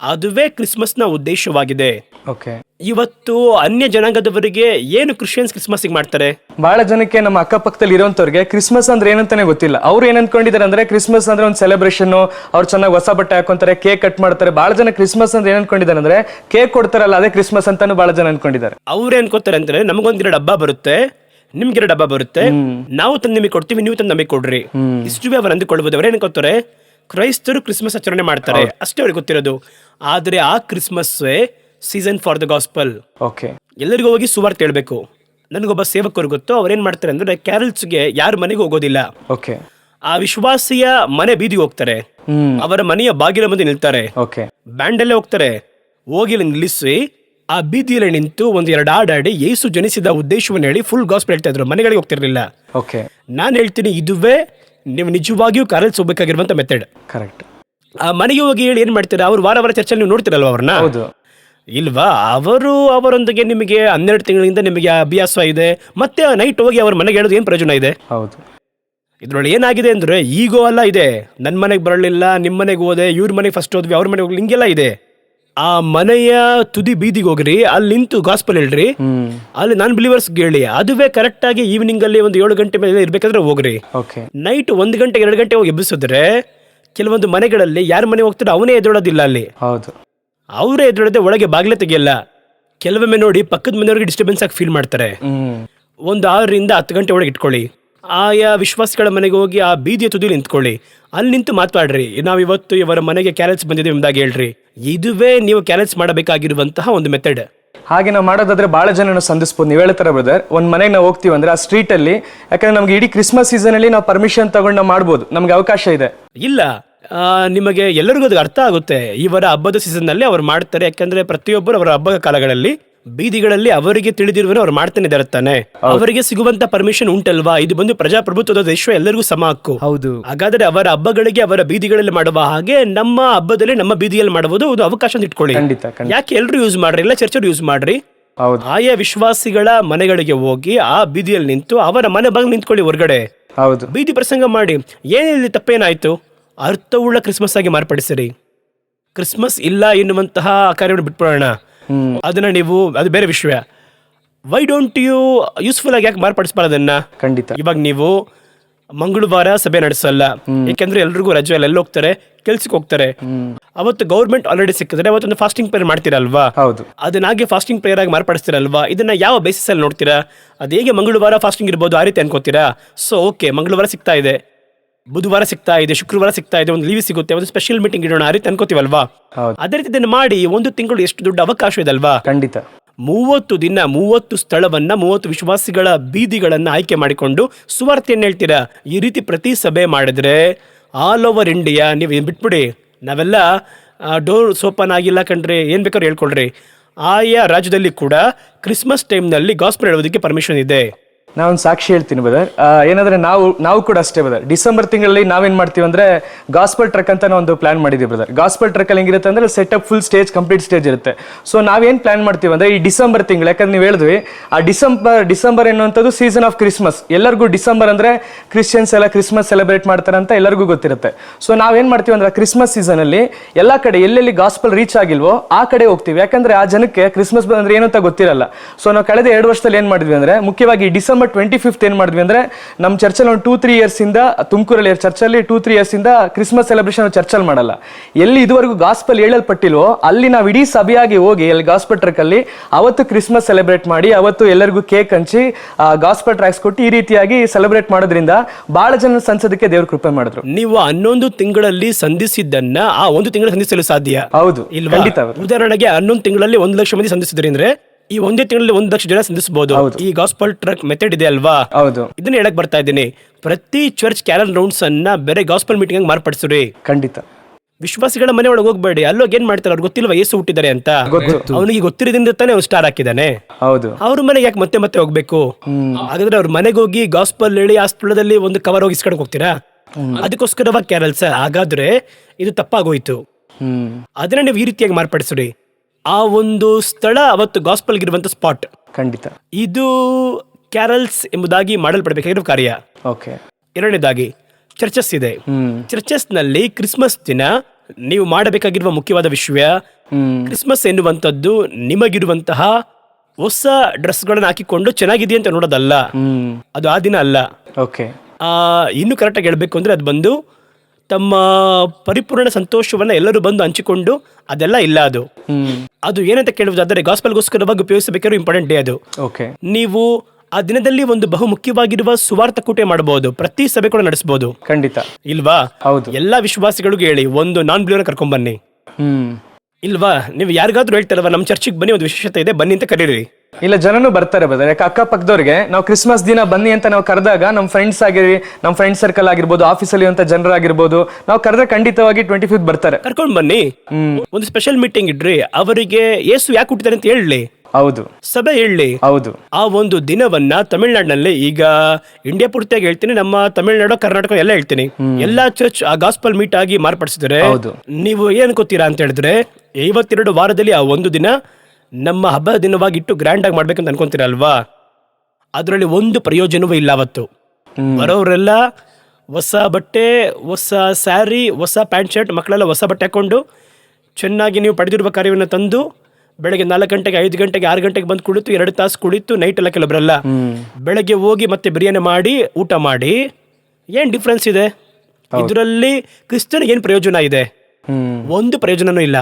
ಅದುವೇ ಕ್ರಿಸ್ಮಸ್ನ ಉದ್ದೇಶವಾಗಿದೆ. ಓಕೆ. ಇವತ್ತು ಅನ್ಯ ಜನಾಂಗದವರಿಗೆ ಏನು ಕ್ರಿಶ್ಚಿಯನ್ಸ್ ಕ್ರಿಸ್ಮಸ್ ಮಾಡ್ತಾರೆ? ಬಹಳ ಜನಕ್ಕೆ ನಮ್ಮ ಅಕ್ಕಪಕ್ಕದಲ್ಲಿ ಇರೋಂಥವ್ರಿಗೆ ಕ್ರಿಸ್ಮಸ್ ಅಂದ್ರೆ ಏನಂತಾನೆ ಗೊತ್ತಿಲ್ಲ. ಅವ್ರು ಏನ್ ಅನ್ಕೊಂಡಿದ್ದಾರೆ ಅಂದ್ರೆ ಕ್ರಿಸ್ಮಸ್ ಅಂದ್ರೆ ಒಂದು ಸೆಲೆಬ್ರೇಷನ್ ಅವ್ರು ಚೆನ್ನಾಗಿ ಹೊಸ ಬಟ್ಟೆ ಹಾಕೊಂತಾರೆ ಕೇಕ್ ಕಟ್ ಮಾಡ್ತಾರೆ. ಬಹಳ ಜನ ಕ್ರಿಸ್ಮಸ್ ಅಂದ್ರೆ ಏನ್ ಅನ್ಕೊಂಡಿದ್ದಾರೆ ಅಂದ್ರೆ ಕೇಕ್ ಕೊಡ್ತಾರಲ್ಲ ಅದೇ ಕ್ರಿಸ್ಮಸ್ ಅಂತಾನು ಬಹಳ ಜನ ಅನ್ಕೊಂಡಿದ್ದಾರೆ. ಅವ್ರು ಅನ್ಕೋತಾರೆ ಅಂದ್ರೆ ನಮಗೊಂದೆರಡು ಹಬ್ಬ ಬರುತ್ತೆ ನಿಮ್ಗೆ ಎರಡು ಹಬ್ಬ ಬರುತ್ತೆ ನಾವು ತಂದು ನಿಮಗೆ ಕೊಡ್ತೀವಿ ನೀವು ತಂದು ನಮಗೆ ಕೊಡ್ರಿ. ಇಷ್ಟುವೇ ಅವ್ರು ಅಂದುಕೊಳ್ಳಬಹುದು ಅವ್ರು ಅನ್ಕೋತಾರೆ? ಕ್ರೈಸ್ತರು ಕ್ರಿಸ್ಮಸ್ ಆಚರಣೆ ಮಾಡ್ತಾರೆ. ಅಷ್ಟೇ ಅವ್ರಿಗೆ ಗೊತ್ತಿರೋದು. ಆದ್ರೆ ಆ Christmas season for the gospel. Okay. ಎಲ್ಲರಿಗೂ ಹೋಗಿ ಸುವಾರ್ತೆ ಹೇಳ್ಬೇಕು. ನನಗೊಬ್ಬ ಸೇವಕರು ಗೊತ್ತು ಅವ್ರೇನ್ ಮಾಡ್ತಾರೆ ಅಂದ್ರೆ ಕ್ಯಾರಲ್ಸ್ಗೆ ಯಾರ ಮನೆಗೆ ಹೋಗೋದಿಲ್ಲ. ಓಕೆ. ಆ ವಿಶ್ವಾಸಿಯ ಮನೆ ಬೀದಿಗೆ ಹೋಗ್ತಾರೆ. ಹ್ಮ್. ಅವರ ಮನೆಯ ಬಾಗಿಲ ಮುಂದೆ ನಿಲ್ತಾರೆ. ಓಕೆ. ಬ್ಯಾಂಡಲ್ಲೇ ಹೋಗ್ತಾರೆ. ಹೋಗಿ ಅಲ್ಲಿ ನಿಲ್ಲಿಸಿ ಆ ಬೀದಿಯಲ್ಲಿ ನಿಂತು ಒಂದು ಎರಡು ಹಾಡಾಡಿ ಯೇಸು ಜನಿಸಿದ ಉದ್ದೇಶವನ್ನು ಹೇಳಿ ಫುಲ್ ಗಾಸ್ಪಲ್ ಹೇಳ್ತಾ ಇದ್ರು. ಮನೆಗಳಿಗೆ ಹೋಗ್ತಿರ್ಲಿಲ್ಲ. ಓಕೆ. ನಾನು ಹೇಳ್ತೀನಿ ಇದುವೇ ನೀವು ನಿಜವಾಗಿಯೂ ಕ್ಯಾರಲ್ಸ್ ಹೋಗ್ಬೇಕಾಗಿರುವಂತ ಮೆಥಡ್ ಕರೆಕ್ಟ್ ಆ ಮನೆಗೆ ಹೋಗಿ ಹೇಳಿ ಏನ್ ಮಾಡ್ತೀರಾ? ಅವ್ರು ವಾರ ವಾರ ಚರ್ಚೆಯಲ್ಲಿ ನೀವು ನೋಡ್ತಿರಲ್ವ ಅವ್ರನ್ನ? ಹೌದು. ಇಲ್ವಾ? ಅವರು ಅವರೊಂದಿಗೆ ನಿಮಗೆ ಹನ್ನೆರಡು ತಿಂಗಳಿಂದ ನಿಮಗೆ ಅಭ್ಯಾಸ ಇದೆ ಮತ್ತೆ ನೈಟ್ ಹೋಗಿ ಅವ್ರ ಮನೆಗೆ ಹೇಳೋದು ಏನು ಪ್ರಯೋಜನ ಇದೆ? ಹೌದು. ಇದ್ರೊಳಗೆ ಏನಾಗಿದೆ ಅಂದ್ರೆ ಈಗೋ ಅಲ್ಲ ಇದೆ. ನನ್ನ ಮನೆಗೆ ಬರಲಿಲ್ಲ ನಿಮ್ಮ ಮನೆಗೆ ಹೋದೆ ಇವ್ರ ಮನೆಗೆ ಫಸ್ಟ್ ಹೋದ್ವಿ ಅವ್ರ ಮನೆಗೆ ಹೋಗ್ಲಿ ಹಿಂಗೆಲ್ಲ ಇದೆ. ಆ ಮನೆಯ ತುದಿ ಬೀದಿಗೆ ಹೋಗ್ರಿ ಅಲ್ಲಿ ನಿಂತು ಗಾಸ್ಪಲ್ ಹೇಳ್ರಿ. ಅಲ್ಲಿ ನಾನ್ ಬಿಲಿವರ್ಸ್ ಹೇಳಿ ಅದುವೇ ಕರೆಕ್ಟ್ ಆಗಿ ಈವ್ನಿಂಗ್ ಅಲ್ಲಿ ಒಂದು ಏಳು ಗಂಟೆ ಮೇಲೆ ಇರ್ಬೇಕಾದ್ರೆ ಹೋಗ್ರಿ. ಓಕೆ ನೈಟ್ ಒಂದ್ ಗಂಟೆ ಎರಡು ಗಂಟೆ ಹೋಗಿ ಎಬ್ಬಿಸಿದ್ರೆ ಕೆಲವೊಂದು ಮನೆಗಳಲ್ಲಿ ಯಾರ ಮನೆ ಹೋಗ್ತಾರೆ ಅವನೇ ಎದುರೋದಿಲ್ಲ ಅಲ್ಲಿ. ಹೌದು. ಅವರೇ ಎದುರದೆ ಒಳಗೆ ಬಾಗಿಲೆ ತೆಗಿಯಲ್ಲ. ಕೆಲವೊಮ್ಮೆ ನೋಡಿ ಪಕ್ಕದ ಮನೆಯವರಿಗೆ ಡಿಸ್ಟರ್ಬೆನ್ಸ್ ಆಗಿ ಫೀಲ್ ಮಾಡ್ತಾರೆ. ಒಂದು ಆರರಿಂದ ಹತ್ತು ಗಂಟೆ ಒಳಗೆ ಇಟ್ಕೊಳ್ಳಿ. ಆಯಾ ವಿಶ್ವಾಸಗಳ ಮನೆಗೆ ಹೋಗಿ ಆ ಬೀದಿಯ ತುದಿಲಿ ನಿಂತ್ಕೊಳ್ಳಿ. ಅಲ್ಲಿ ನಿಂತು ಮಾತಾಡ್ರಿ. ನಾವು ಇವತ್ತು ಇವರ ಮನೆಗೆ ಕ್ಯಾರೆಟ್ಸ್ ಬಂದಿದೆ ಎಂಬುದಾಗಿ ಹೇಳ್ರಿ. ಇದುವೇ ನೀವು ಕ್ಯಾರೆಟ್ಸ್ ಮಾಡಬೇಕಾಗಿರುವಂತಹ ಒಂದು ಮೆಥಡ್ ಹಾಗೆ ನಾವು ಮಾಡೋದಾದ್ರೆ ಬಹಳ ಜನನ ಸಂಧಿಸ್ಬೋದು. ನೀವು ಹೇಳ್ತಾರೆ ಬ್ರದರ್ ಒಂದ್ ಮನೆಗೆ ನಾವು ಹೋಗ್ತೀವಿ ಅಂದ್ರೆ ಆ ಸ್ಟ್ರೀಟ್ ಅಲ್ಲಿ, ಯಾಕಂದ್ರೆ ನಮ್ಗೆ ಇಡೀ ಕ್ರಿಸ್ಮಸ್ ಸೀಸನ್ ಅಲ್ಲಿ ನಾವು ಪರ್ಮಿಷನ್ ತಗೊಂಡು ನಾವು ಮಾಡ್ಬೋದು. ನಮ್ಗೆ ಅವಕಾಶ ಇದೆ. ಇಲ್ಲ ನಿಮಗೆ ಎಲ್ಲರಿಗೂ ಅದು ಅರ್ಥ ಆಗುತ್ತೆ. ಇವರ ಹಬ್ಬದ ಸೀಸನ್ನಲ್ಲಿ ಅವ್ರು ಮಾಡ್ತಾರೆ. ಯಾಕಂದ್ರೆ ಪ್ರತಿಯೊಬ್ಬರು ಅವರ ಹಬ್ಬದ ಕಾಲಗಳಲ್ಲಿ ಬೀದಿಗಳಲ್ಲಿ ಅವರಿಗೆ ತಿಳಿದಿರುವನು ಅವ್ರು ಮಾಡ್ತಾನೆ ಇದ್ದಾರೆ ತಾನೆ. ಅವರಿಗೆ ಸಿಗುವಂತ ಪರ್ಮಿಷನ್ ಉಂಟಲ್ವಾ? ಇದು ಬಂದು ಪ್ರಜಾಪ್ರಭುತ್ವದ ದೇಶ ಎಲ್ಲರಿಗೂ ಸಮ ಹಕ್ಕು. ಹೌದು. ಹಾಗಾದ್ರೆ ಅವರ ಹಬ್ಬಗಳಿಗೆ ಅವರ ಬೀದಿಗಳಲ್ಲಿ ಮಾಡುವ ಹಾಗೆ ನಮ್ಮ ಹಬ್ಬದಲ್ಲಿ ನಮ್ಮ ಬೀದಿಯಲ್ಲಿ ಮಾಡಬಹುದು ಒಂದು ಅವಕಾಶ ಇಟ್ಕೊಳ್ಳಿ. ಖಂಡಿತ ಖಂಡಿತ. ಯಾಕೆ ಎಲ್ಲರೂ ಯೂಸ್ ಮಾಡ್ರಿ ಎಲ್ಲ ಚರ್ಚರು ಯೂಸ್ ಮಾಡ್ರಿ? ಹೌದು. ಆಯಾ ವಿಶ್ವಾಸಿಗಳ ಮನೆಗಳಿಗೆ ಹೋಗಿ ಆ ಬೀದಿಯಲ್ಲಿ ನಿಂತು ಅವರ ಮನೆ ಬಾಗಿಲು ನಿಂತ್ಕೊಳ್ಳಿ ಹೊರಗಡೆ. ಹೌದು. ಬೀದಿ ಪ್ರಸಂಗ ಮಾಡಿ ಏನಿಲ್ಲಿ ತಪ್ಪೇನಾಯ್ತು? ಅರ್ಥವುಳ್ಳ ಕ್ರಿಸ್ಮಸ್ ಆಗಿ ಮಾರ್ಪಡಿಸಿರಿ. ಕ್ರಿಸ್ಮಸ್ ಇಲ್ಲ ಎನ್ನುವಂತಹ ಕಾರ್ಯವನ್ನು ಬಿಟ್ಬಿಡೋಣ. ಅದನ್ನ ನೀವು ಅದು ಬೇರೆ ವಿಷಯ ವೈ ಡೋಂಟ್ ಯು ಯೂಸ್ಫುಲ್ ಆಗಿ ಯಾಕೆ ಮಾರ್ಪಡಿಸ್ಬಾರ ಅದನ್ನ ಖಂಡಿತ. ಇವಾಗ ನೀವು ಮಂಗಳವಾರ ಸಭೆ ನಡೆಸಲ್ಲ. ಯಾಕೆಂದ್ರೆ ಎಲ್ರಿಗೂ ರಜೆ ಎಲ್ಲ ಹೋಗ್ತಾರೆ? ಕೆಲ್ಸಕ್ಕೆ ಹೋಗ್ತಾರೆ. ಅವತ್ತು ಗೌರ್ಮೆಂಟ್ ಆಲ್ರೆಡಿ ಸಿಕ್ಕಿದ್ರೆ ಅವತ್ತೊಂದು ಫಾಸ್ಟಿಂಗ್ ಪ್ರೇಯರ್ ಮಾಡ್ತೀರಲ್ವಾ? ಹೌದು. ಅದನ್ನಾಗೆ ಫಾಸ್ಟಿಂಗ್ ಪ್ರೇಯರ್ ಆಗಿ ಮಾರ್ಪಡಿಸ್ತೀರಲ್ವಾ? ಇದನ್ನ ಯಾವ ಬೇಸಿಸ್ ಅಲ್ಲಿ ನೋಡ್ತೀರಾ? ಅದು ಹೇಗೆ ಮಂಗಳವಾರ ಫಾಸ್ಟಿಂಗ್ ಇರ್ಬೋದು ಆ ರೀತಿ ಅನ್ಕೋತೀರಾ? ಸೊ ಓಕೆ ಮಂಗಳವಾರ ಸಿಗ್ತಾ ಇದೆ. ಬುಧವಾರ ಸಿಗ್ತಾ ಇದೆ ಶುಕ್ರವಾರ ಸಿಗ್ತಾ ಇದೆ ಒಂದು ಲೀವ್ ಸಿಗುತ್ತೆ ಒಂದು ಸ್ಪೆಷಲ್ ಮೀಟಿಂಗ್ ಇಡೋಣ ಆ ರೀತಿ ಅನ್ಕೋತೀವಲ್ವಾ? ಹೌದು. ಅದೇ ರೀತಿ ಇದನ್ನ ಮಾಡಿ ಒಂದು ತಿಂಗಳು ಎಷ್ಟು ದೊಡ್ಡ ಅವಕಾಶ ಇದೆ ಅಲ್ವಾ? ಖಂಡಿತ. ಮೂವತ್ತು ದಿನ ಮೂವತ್ತು ಸ್ಥಳವನ್ನ ಮೂವತ್ತು ವಿಶ್ವಾಸಿಗಳ ಬೀದಿಗಳನ್ನ ಆಯ್ಕೆ ಮಾಡಿಕೊಂಡು ಸುವಾರ್ತೆಯನ್ನು ಹೇಳ್ತೀರಾ? ಈ ರೀತಿ ಪ್ರತಿ ಸಭೆ ಮಾಡಿದ್ರೆ ಆಲ್ ಓವರ್ ಇಂಡಿಯಾ ನೀವು ಏನ್ ಬಿಟ್ಬಿಡಿ ನಾವೆಲ್ಲ ಡೋರ್ ಸೋಪನ್ ಆಗಿಲ್ಲ ಕಣ್ರಿ ಏನ್ ಬೇಕಾದ್ರೂ ಹೇಳ್ಕೊಳ್ರಿ. ಆಯಾ ರಾಜ್ಯದಲ್ಲಿ ಕೂಡ ಕ್ರಿಸ್ಮಸ್ ಟೈಮ್ನಲ್ಲಿ ಗಾಸ್ಪಲ್ ಹೇಳೋದಕ್ಕೆ ಪರ್ಮಿಷನ್ ಇದೆ. ನಾವೊಂದು ಸಾಕ್ಷಿ ಹೇಳ್ತೀನಿ ಬದರ್ ಏನಂದ್ರೆ ನಾವು ನಾವು ಕೂಡ ಅಷ್ಟೇ ಬದರ್ ಡಿಸೆಂಬರ್ ತಿಂಗಳಲ್ಲಿ ನಾವೇನ್ ಮಾಡ್ತೀವಿ ಅಂದ್ರೆ ಗಾಸ್ಪಲ್ ಟ್ರಕ್ ಅಂತ ಒಂದು ಪ್ಲಾನ್ ಮಾಡಿದೀವಿ ಬ್ರದರ್ ಗಾಸ್ಪಲ್ ಟ್ರಕ್ ಅಲ್ಲಿ ಹೆಂಗಿರುತ್ತೆ ಅಂದ್ರೆ setup full stage complete stage ಇರುತ್ತೆ. ಸೊ ನಾವೇನ್ ಪ್ಲಾನ್ ಮಾಡ್ತೀವಿ ಅಂದ್ರೆ ಈ ಡಿಸೆಂಬರ್ ತಿಂಗಳು, ಯಾಕಂದ್ರೆ ನೀವು ಹೇಳಿದ್ವಿ, ಆ ಡಿಸೆಂಬರ್ ಡಿಸೆಂಬರ್ ಎನ್ನುವಂಥದ್ದು ಸೀಸನ್ ಆಫ್ ಕ್ರಿಸ್ಮಸ್ ಎಲ್ಲರಿಗೂ ಡಿಸೆಂಬರ್ ಅಂದ್ರೆ ಕ್ರಿಶ್ಚಿಯನ್ಸ್ ಎಲ್ಲ ಕ್ರಿಸ್ಮಸ್ ಸೆಲೆಬ್ರೇಟ್ ಮಾಡ್ತಾರೆ ಅಂತ ಎಲ್ಲರಿಗೂ ಗೊತ್ತಿರುತ್ತೆ. ಸೊ ನಾವೇನ್ ಮಾಡ್ತೀವಿ ಅಂದ್ರೆ ಕ್ರಿಸ್ಮಸ್ ಸೀಸನ್ ಅಲ್ಲಿ ಎಲ್ಲಾ ಕಡೆ ಎಲ್ಲೆಲ್ಲಿ ಗಾಸ್ಪಲ್ ರೀಚ್ ಆಗಿಲ್ವೋ ಆ ಕಡೆ ಹೋಗ್ತೀವಿ. ಯಾಕಂದ್ರೆ ಆ ಜನಕ್ಕೆ ಕ್ರಿಸ್ಮಸ್ ಅಂದ್ರೆ ಏನು ಅಂತ ಗೊತ್ತಿರಲ್ಲ. ಸೊ ನಾವು ಕಳೆದ ಎರಡು ವರ್ಷದಲ್ಲಿ ಏನ್ ಮಾಡಿದ್ವಿ ಅಂದ್ರೆ ಮುಖ್ಯವಾಗಿ ಡಿಸೆಂಬರ್ ಟ್ವೆಂಟಿ ಫಿಫ್ತ್ ಏನ್ ಮಾಡಿದ್ವಿ ಅಂದ್ರೆ ನಮ್ಮ ಚರ್ಚಲ್ಲಿ ಒಂದು ಟೂ ತ್ರೀ ಇಯರ್ಸ್ ಇಂದ ತುಮಕೂರಲ್ಲಿ ಚರ್ಚಲ್ಲಿ ಟೂ ತ್ರೀ ಇಯರ್ಸ್ ಇಂದ ಕ್ರಿಸ್ಮಸ್ ಸೆಲೆಬ್ರೇಷನ್ ಚರ್ಚಲ್ಲಿ ಮಾಡಲ್ಲ. ಎಲ್ಲಿ ಇದುವರೆಗೂ ಗಾಸ್ಪಲ್ ಹೇಳಲ್ಪಟ್ಟಿಲ್ವೋ ಅಲ್ಲಿ ನಾವು ಇಡೀ ಸಭೆಯಾಗಿ ಹೋಗಿ ಅಲ್ಲಿ ಗಾಸ್ಪಲ್ ಟ್ರಕ್ ಅಲ್ಲಿ ಅವತ್ತು ಕ್ರಿಸ್ಮಸ್ ಸೆಲೆಬ್ರೇಟ್ ಮಾಡಿ ಅವತ್ತು ಎಲ್ಲರಿಗೂ ಕೇಕ್ ಹಂಚಿ ಗಾಸ್ಪಲ್ ಟ್ರ್ಯಾಕ್ಸ್ ಕೊಟ್ಟು ಈ ರೀತಿಯಾಗಿ ಸೆಲೆಬ್ರೇಟ್ ಮಾಡೋದ್ರಿಂದ ಬಹಳ ಜನ ಸಂಸದಕ್ಕೆ ದೇವ್ರ ಕೃಪೆ ಮಾಡಿದ್ರು. ನೀವು ಹನ್ನೊಂದು ತಿಂಗಳಲ್ಲಿ ಸಂಧಿಸಿದ್ದನ್ನ ಆ ಒಂದು ತಿಂಗಳು ಸಂಧಿಸಲು ಸಾಧ್ಯ? ಹೌದು ಇಲ್ಲಿ ಖಂಡಿತ ಉದಾಹರಣೆಗೆ ಹನ್ನೊಂದು ತಿಂಗಳಲ್ಲಿ ಒಂದು ಲಕ್ಷ ಮಂದಿ ಸಂಧಿಸಿದ್ರಿ ಅಂದ್ರೆ ಈ ಒಂದೇ ತಿಂಗಳಲ್ಲಿ ಒಂದು ಲಕ್ಷ ಜನ ಸಂಧಿಸಬಹುದು ಈ ಗಾಸ್ಪಲ್ ಟ್ರಕ್ ಮೆಥಡ್ ಇದೆ ಅಲ್ವಾ? ಹೌದು. ಇದನ್ನ ಹೇಳಕ್ ಬರ್ತಾ ಇದ್ದೀನಿ. ಪ್ರತಿ ಚರ್ಚ್ ಕ್ಯಾರಲ್ ರೌಂಡ್ಸ್ ಅನ್ನ ಬೇರೆ ಗಾಸ್ಪಲ್ ಮೀಟಿಂಗ್ ಮಾರ್ಪಡಿಸ್ರಿ. ಖಂಡಿತ. ವಿಶ್ವಾಸಿಗಳ ಮನೆ ಒಳಗೆ ಹೋಗ್ಬೇಡಿ. ಅಲ್ಲೋಗಿ ಏನ್ ಮಾಡ್ತಾರೆ? ಅವ್ರಿಗೆ ಗೊತ್ತಿಲ್ವಾ ಏಸು ಹುಟ್ಟಿದ್ದಾರೆ ಅಂತ? ಅವನಿಗೆ ಗೊತ್ತಿರೋದ್ರಿಂದ ತಾನೇ ಅವ್ನು ಸ್ಟಾರ್ ಹಾಕಿದಾನೆ ಹೌದು. ಅವ್ರ ಮನೆಗೆ ಯಾಕೆ ಮತ್ತೆ ಮತ್ತೆ ಹೋಗ್ಬೇಕು? ಹಾಗಾದ್ರೆ ಅವ್ರ ಮನೆಗೆ ಹೋಗಿ ಗಾಸ್ಪಲ್ ಹೇಳಿ ಆ ಸ್ಥಳದಲ್ಲಿ ಒಂದು ಕವರ್ ಹೋಗಿ ಇಸ್ಕೊಂಡ್ ಹೋಗ್ತೀರಾ? ಅದಕ್ಕೋಸ್ಕರವಾಗಿ ಕ್ಯಾರಲ್ಸ್ ಹಾಗಾದ್ರೆ ಇದು ತಪ್ಪಾಗೋಯ್ತು. ಅದನ್ನ ನೀವು ಈ ರೀತಿಯಾಗಿ ಮಾರ್ಪಡಿಸ್ರಿ. ಆ ಒಂದು ಸ್ಥಳ ಅವತ್ತು ಗಾಸ್ಪಲ್ಗಿರುವಂತ ಸ್ಪಾಟ್ ಖಂಡಿತ. ಇದು ಕ್ಯಾರಲ್ಸ್ ಎಂಬುದಾಗಿ ಮಾಡಲ್ಪಡಬೇಕಾಗಿರುವ ಕಾರ್ಯ. ಓಕೆ. ಎರಡನೇದಾಗಿ ಚರ್ಚಸ್ ಇದೆ. ಚರ್ಚಸ್ನಲ್ಲಿ ಕ್ರಿಸ್ಮಸ್ ದಿನ ನೀವು ಮಾಡಬೇಕಾಗಿರುವ ಮುಖ್ಯವಾದ ವಿಷಯ ಕ್ರಿಸ್ಮಸ್ ಎನ್ನುವಂಥದ್ದು ನಿಮಗಿರುವಂತಹ ಹೊಸ ಡ್ರೆಸ್ ಗಳನ್ನ ಹಾಕಿಕೊಂಡು ಚೆನ್ನಾಗಿದೆ ಅಂತ ನೋಡೋದಲ್ಲ. ಅದು ಆ ದಿನ ಅಲ್ಲ. ಓಕೆ. ಆ, ಇನ್ನು ಕರೆಕ್ಟಾಗಿ ಹೇಳ್ಬೇಕು ಅಂದ್ರೆ ಅದು ಬಂದು ತಮ್ಮ ಪರಿಪೂರ್ಣ ಸಂತೋಷವನ್ನ ಎಲ್ಲರೂ ಬಂದು ಹಂಚಿಕೊಂಡು ಅದೆಲ್ಲ ಇಲ್ಲ ಅದು. ಅದು ಏನಂತ ಕೇಳುವುದಾದರೆ ಗಾಸ್ಪಲ್ಗೋಸ್ಕರವಾಗಿ ಉಪಯೋಗಿಸಬೇಕಾದ್ರೂ ಇಂಪಾರ್ಟೆಂಟ್ ಡೇ ಅದು. ಓಕೆ ನೀವು ಆ ದಿನದಲ್ಲಿ ಒಂದು ಬಹು ಮುಖ್ಯವಾಗಿರುವ ಸುವಾರ್ಥ ಕೂಟೆ ಮಾಡಬಹುದು ಪ್ರತಿ ಸಭೆ ಕೂಡ ನಡೆಸಬಹುದು ಖಂಡಿತ. ಇಲ್ವಾ? ಹೌದು. ಎಲ್ಲಾ ವಿಶ್ವಾಸಿಗಳಿಗೂ ಹೇಳಿ ಒಂದು ನಾನ್ ಬ್ಲೂನ ಕರ್ಕೊಂಡ್ ಬನ್ನಿ. ಹ್ಮ್. ಇಲ್ವಾ? ನೀವು ಯಾರಿಗಾದ್ರೂ ಹೇಳ್ತಾರಲ್ವಾ ನಮ್ಮ ಚರ್ಚಿಗೆ ಬನ್ನಿ ಒಂದು ವಿಶೇಷತೆ ಇದೆ ಬನ್ನಿ ಅಂತ ಕರೀರಿ. ಇಲ್ಲ ಜನನು ಬರ್ತಾರೆ ಬರ್ತಾರೆ ಯಾಕೆ ಅಕ್ಕಪಕ್ಕದವ್ರಿಗೆ ನಾವು ಕ್ರಿಸ್ಮಸ್ ದಿನ ಬನ್ನಿ ಅಂತ ನಾವು ಕರೆದಾಗ ನಮ್ಮ ಫ್ರೆಂಡ್ಸ್ ಆಗಿರಿ ನಮ್ಮ ಫ್ರೆಂಡ್ ಸರ್ಕಲ್ ಆಗಿರ್ಬೋದು ಆಫೀಸಲ್ಲಿ ಅಂತ ಜನರಾಗಿರ್ಬೋದು ನಾವು ಕರೆದ್ರೆ ಖಂಡಿತವಾಗಿ ಟ್ವೆಂಟಿ ಫಿಫ್ತ್ ಬರ್ತಾರೆ. ಕರ್ಕೊಂಡ್ ಬನ್ನಿ. ಒಂದು ಸ್ಪೆಷಲ್ ಮೀಟಿಂಗ್ ಇಡ್ರಿ. ಅವರಿಗೆ ಏಸು ಯಾಕೆ ಹುಟ್ಟಿದ್ದಾರೆ ಅಂತ ಹೇಳಿ. ಹೌದು. ಸಭೆ ಹೇಳಿ. ಹೌದು. ಆ ಒಂದು ದಿನವನ್ನ ತಮಿಳ್ನಾಡಿನಲ್ಲಿ ಈಗ ಇಂಡಿಯಾ ಪೂರ್ತಿಯಾಗಿ ಹೇಳ್ತೀನಿ ನಮ್ಮ ತಮಿಳ್ನಾಡು ಕರ್ನಾಟಕ ಎಲ್ಲ ಹೇಳ್ತೀನಿ. ಎಲ್ಲಾ ಚರ್ಚ್ ಆ ಗಾಸ್ಪಲ್ ಮೀಟ್ ಆಗಿ ಮಾರ್ಪಡಿಸಿದ್ರೆ ಹೌದು. ನೀವು ಏನ್ ಗೊತ್ತೀರಾ ಅಂತ ಹೇಳಿದ್ರೆ ಐವತ್ತೆರಡು ವಾರದಲ್ಲಿ ಆ ಒಂದು ದಿನ ನಮ್ಮ ಹಬ್ಬದ ದಿನವಾಗಿ ಇಟ್ಟು ಗ್ರ್ಯಾಂಡ್ ಆಗಿ ಮಾಡ್ಬೇಕಂತ ಅನ್ಕೊಂತೀರಲ್ವಾ? ಅದರಲ್ಲಿ ಒಂದು ಪ್ರಯೋಜನವೂ ಇಲ್ಲ ಅವತ್ತು. ಬರೋರೆಲ್ಲ ಹೊಸ ಬಟ್ಟೆ ಹೊಸ ಸ್ಯಾರಿ ಹೊಸ ಪ್ಯಾಂಟ್ ಶರ್ಟ್ ಮಕ್ಕಳೆಲ್ಲ ಹೊಸ ಬಟ್ಟೆ ಹಾಕ್ಕೊಂಡು ಚೆನ್ನಾಗಿ ನೀವು ಪಡೆದಿರುವ ಕಾರ್ಯವನ್ನು ತಂದು ಬೆಳಗ್ಗೆ ನಾಲ್ಕು ಗಂಟೆಗೆ ಐದು ಗಂಟೆಗೆ ಆರು ಗಂಟೆಗೆ ಬಂದು ಕುಳಿತು ಎರಡು ತಾಸು ಕುಳಿತು ನೈಟ್ ಎಲ್ಲ ಕೆಲವರೆಲ್ಲ ಬೆಳಗ್ಗೆ ಹೋಗಿ ಮತ್ತೆ ಬಿರಿಯಾನಿ ಮಾಡಿ ಊಟ ಮಾಡಿ ಏನು ಡಿಫ್ರೆನ್ಸ್ ಇದೆ? ಇದರಲ್ಲಿ ಕ್ರಿಸ್ತನಿಗೆ ಏನು ಪ್ರಯೋಜನ ಇದೆ? ಒಂದು ಪ್ರಯೋಜನನೂ ಇಲ್ಲ.